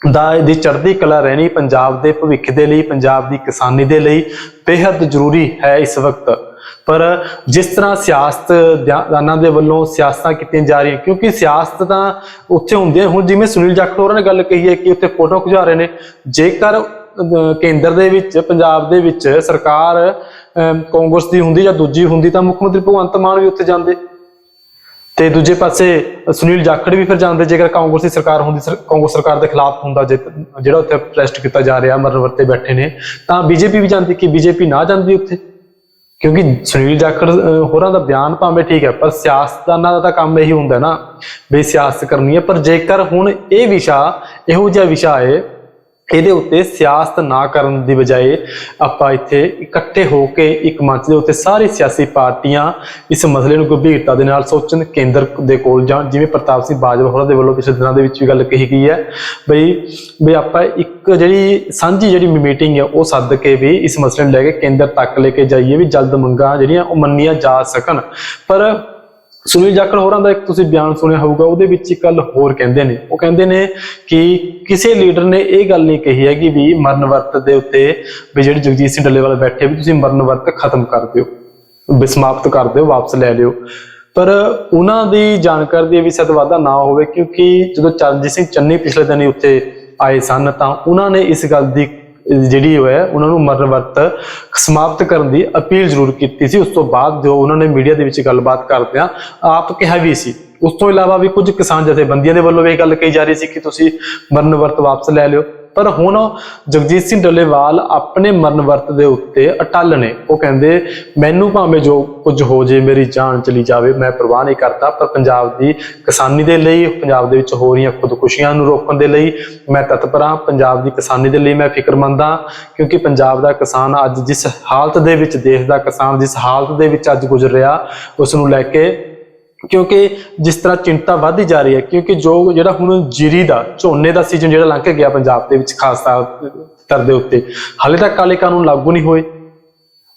ਦਾ, ਦੀ ਚੜ੍ਹਦੀ ਕਲਾ ਰਹਿਣੀ ਪੰਜਾਬ ਦੇ ਭਵਿੱਖ ਦੇ ਲਈ, ਪੰਜਾਬ ਦੀ ਕਿਸਾਨੀ ਦੇ ਲਈ ਬੇहद ਜ਼ਰੂਰੀ ਹੈ ਇਸ ਵਕਤ। ਪਰ ਜਿਸ ਤਰ੍ਹਾਂ ਸਿਆਸਤਦਾਨਾਂ ਦੇ ਵੱਲੋਂ ਸਿਆਸਤਾਂ ਕੀਤੀਆਂ ਜਾ ਰਹੀਆਂ ਕਿਉਂਕਿ ਸਿਆਸਤ ਤਾਂ ਉੱਥੇ ਹੁੰਦੀ ਹੈ। ਹੁਣ ਜਿਵੇਂ ਸੁਨੀਲ ਜਾਖੜ ਹੋਰਾਂ ਨੇ ਗੱਲ ਕਹੀ ਹੈ ਕਿ ਉੱਥੇ ਫੋਟੋ ਖਿਚਾ ਰਹੇ ਨੇ। ਜੇਕਰ ਕੇਂਦਰ ਦੇ ਵਿੱਚ ਪੰਜਾਬ ਦੇ ਵਿੱਚ ਸਰਕਾਰ ਅਹ, ਕਾਂਗਰਸ ਦੀ ਹੁੰਦੀ ਜਾਂ ਦੂਜੀ ਹੁੰਦੀ ਤਾਂ ਮੁੱਖ ਮੰਤਰੀ ਭਗਵੰਤ ਮਾਨ ਵੀ ਉੱਥੇ ਜਾਂਦੇ। ਤੇ ਦੂਜੇ ਪਾਸੇ ਸੁਨੀਲ ਜਾਖੜ ਵੀ ਫਿਰ ਜਾਂਦੇ। ਜੇਕਰ ਕਾਂਗਰਸ ਦੀ ਸਰਕਾਰ ਹੁੰਦੀ ਕਾਂਗਰਸ ਸਰਕਾਰ ਦੇ ਖਿਲਾਫ ਹੁੰਦਾ ਜੇ- ਜਿਹੜਾ ਉੱਥੇ ਪ੍ਰੈਸਟ ਕੀਤਾ ਜਾ ਰਿਹਾ ਮਰਨ ਵਰਤੇ ਬੈਠੇ ਨੇ ਤਾਂ ਬੀਜੇਪੀ ਵੀ ਜਾਂਦੀ। ਕਿ ਬੀਜੇਪੀ ਨਾ ਜਾਂਦੀ ਉੱਥੇ? ਕਿਉਂਕਿ ਸੁਨੀਲ ਜਾਖੜ ਹੋਰਾਂ ਦਾ ਬਿਆਨ ਭਾਵੇਂ ਠੀਕ ਹੈ, ਪਰ ਸਿਆਸਤਦਾਨਾਂ ਦਾ ਤਾਂ ਕੰਮ ਇਹੀ ਹੁੰਦਾ ਨਾ, ਵੀ ਸਿਆਸਤ ਕਰਨੀ ਹੈ। ਪਰ ਜੇਕਰ ਹੁਣ ਇਹ ਵਿਸ਼ਾ, ਇਹੋ ਜਿਹਾ ਵਿਸ਼ਾ ਹੈ ਇਹਦੇ ਉੱਤੇ ਸਿਆਸਤ ਨਾ ਕਰਨ ਦੀ ਬਜਾਏ ਆਪਾਂ ਇੱਥੇ ਇਕੱਠੇ ਹੋ ਕੇ ਇੱਕ ਮੰਚ ਦੇ ਉੱਤੇ ਸਾਰੀ ਸਿਆਸੀ ਪਾਰਟੀਆਂ ਇਸ ਮਸਲੇ ਨੂੰ ਗੰਭੀਰਤਾ ਦੇ ਨਾਲ ਸੋਚਣ ਕੇਂਦਰ ਦੇ ਕੋਲ ਜਾਂ ਜਿਵੇਂ ਪ੍ਰਤਾਪ ਸਿੰਘ ਬਾਜਵਾ ਹੋਰਾਂ ਦੇ ਵੱਲੋਂ ਪਿਛਲੇ ਦਿਨਾਂ ਦੇ ਵਿੱਚ ਵੀ ਗੱਲ ਕਹੀ ਗਈ ਹੈ, ਬਈ ਬਈ ਆਪਾਂ ਇੱਕ ਜਿਹੜੀ ਸਾਂਝੀ ਜਿਹੜੀ ਮੀਟਿੰਗ ਹੈ ਉਹ ਸੱਦ ਕੇ ਵੀ ਇਸ ਮਸਲੇ ਨੂੰ ਲੈ ਕੇ ਕੇਂਦਰ ਤੱਕ ਲੈ ਕੇ ਜਾਈਏ ਵੀ ਜਲਦ ਮੰਗਾਂ ਜਿਹੜੀਆਂ ਉਹ ਮੰਨੀਆਂ ਜਾ ਸਕਣ। ਪਰ ਸੁਨੀਲ ਜਾਖੜ ਹੋਰਾਂ ਦਾ ਇੱਕ ਤੁਸੀਂ ਬਿਆਨ ਸੁਣਿਆ ਹੋਊਗਾ, ਉਹਦੇ ਵਿੱਚ ਇੱਕ ਗੱਲ ਹੋਰ ਕਹਿੰਦੇ ਨੇ। ਉਹ ਕਹਿੰਦੇ ਨੇ ਕਿ ਕਿਸੇ ਲੀਡਰ ਨੇ ਇਹ ਗੱਲ ਨਹੀਂ ਕਹੀ ਹੈਗੀ ਵੀ ਮਰਨ ਵਰਤ ਦੇ ਉੱਤੇ ਵੀ ਜਿਹੜੇ ਜਗਜੀਤ ਸਿੰਘ ਡੱਲੇਵਾਲ ਬੈਠੇ, ਵੀ ਤੁਸੀਂ ਮਰਨ ਵਰਤ ਖਤਮ ਕਰ ਦਿਓ, ਵੀ ਸਮਾਪਤ ਕਰ ਦਿਓ, ਵਾਪਸ ਲੈ ਲਿਓ। ਪਰ ਉਹਨਾਂ ਦੀ ਜਾਣਕਾਰੀ ਦੀ ਵੀ ਸਦ ਵਾਧਾ ਨਾ ਹੋਵੇ, ਕਿਉਂਕਿ ਜਦੋਂ ਚਰਨਜੀਤ ਸਿੰਘ ਚੰਨੀ ਪਿਛਲੇ ਦਿਨ ਹੀ ਉੱਥੇ ਆਏ ਸਨ, ਤਾਂ ਉਹਨਾਂ ਨੇ ਇਸ ਗੱਲ ਦੀ ਜਿਹੜੀ ਉਹ ਹੈ, ਉਹਨਾਂ ਨੂੰ ਮਰਨ ਵਰਤ ਸਮਾਪਤ ਕਰਨ ਦੀ ਅਪੀਲ ਜ਼ਰੂਰ ਕੀਤੀ ਸੀ। ਉਸ ਤੋਂ ਬਾਅਦ ਜੋ ਉਹਨਾਂ ਨੇ ਮੀਡੀਆ ਦੇ ਵਿੱਚ ਗੱਲਬਾਤ ਕਰਦਿਆਂ ਆਪ ਕਿਹਾ ਵੀ ਸੀ। ਉਸ ਤੋਂ ਇਲਾਵਾ ਵੀ ਕੁਝ ਕਿਸਾਨ ਜਥੇਬੰਦੀਆਂ ਦੇ ਵੱਲੋਂ ਵੀ ਇਹ ਗੱਲ ਕਹੀ ਜਾ ਰਹੀ ਸੀ ਕਿ ਤੁਸੀਂ ਮਰਨ ਵਰਤ ਵਾਪਸ ਲੈ ਲਿਓ। ਪਰ ਹੁਣ ਜਗਜੀਤ ਸਿੰਘ ਡੱਲੇਵਾਲ ਆਪਣੇ ਮਰਨ ਵਰਤ ਦੇ ਉੱਤੇ ਅਟਲ ਨੇ। ਉਹ ਕਹਿੰਦੇ, ਮੈਨੂੰ ਭਾਵੇਂ ਜੋ ਕੁਝ ਹੋ ਜੇ, ਮੇਰੀ ਜਾਨ ਚਲੀ ਜਾਵੇ, ਮੈਂ ਪਰਵਾਹ ਨਹੀਂ ਕਰਦਾ, ਪਰ ਪੰਜਾਬ ਦੀ ਕਿਸਾਨੀ ਦੇ ਲਈ, ਪੰਜਾਬ ਦੇ ਵਿੱਚ ਹੋ ਰਹੀਆਂ ਖੁਦਕੁਸ਼ੀਆਂ ਨੂੰ ਰੋਕਣ ਦੇ ਲਈ ਮੈਂ ਤਤਪਰ ਹਾਂ। ਪੰਜਾਬ ਦੀ ਕਿਸਾਨੀ ਦੇ ਲਈ ਮੈਂ ਫਿਕਰਮੰਦ ਹਾਂ, ਕਿਉਂਕਿ ਪੰਜਾਬ ਦਾ ਕਿਸਾਨ ਅੱਜ ਜਿਸ ਹਾਲਤ ਦੇ ਵਿੱਚ, ਦੇਸ਼ ਦਾ ਕਿਸਾਨ ਜਿਸ ਹਾਲਤ ਦੇ ਵਿੱਚ ਅੱਜ ਗੁਜ਼ਰ ਰਿਹਾ ਉਸ ਨੂੰ ਲੈ ਕੇ ਕਿਉਂਕਿ ਜਿਸ ਤਰ੍ਹਾਂ ਚਿੰਤਾ ਵੱਧਦੀ ਜਾ ਰਹੀ ਹੈ, ਕਿਉਂਕਿ ਜੋ ਜਿਹੜਾ ਹੁਣ ਜੀਰੀ ਦਾ, ਝੋਨੇ ਦਾ ਸੀਜ਼ਨ ਜਿਹੜਾ ਲੰਘ ਗਿਆ ਪੰਜਾਬ ਦੇ ਵਿੱਚ, ਖਾਸ ਤੌਰ ਦੇ ਉੱਤੇ, ਹਾਲੇ ਤੱਕ ਕਾਲੇ ਕਾਨੂੰਨ ਲਾਗੂ ਨਹੀਂ ਹੋਏ।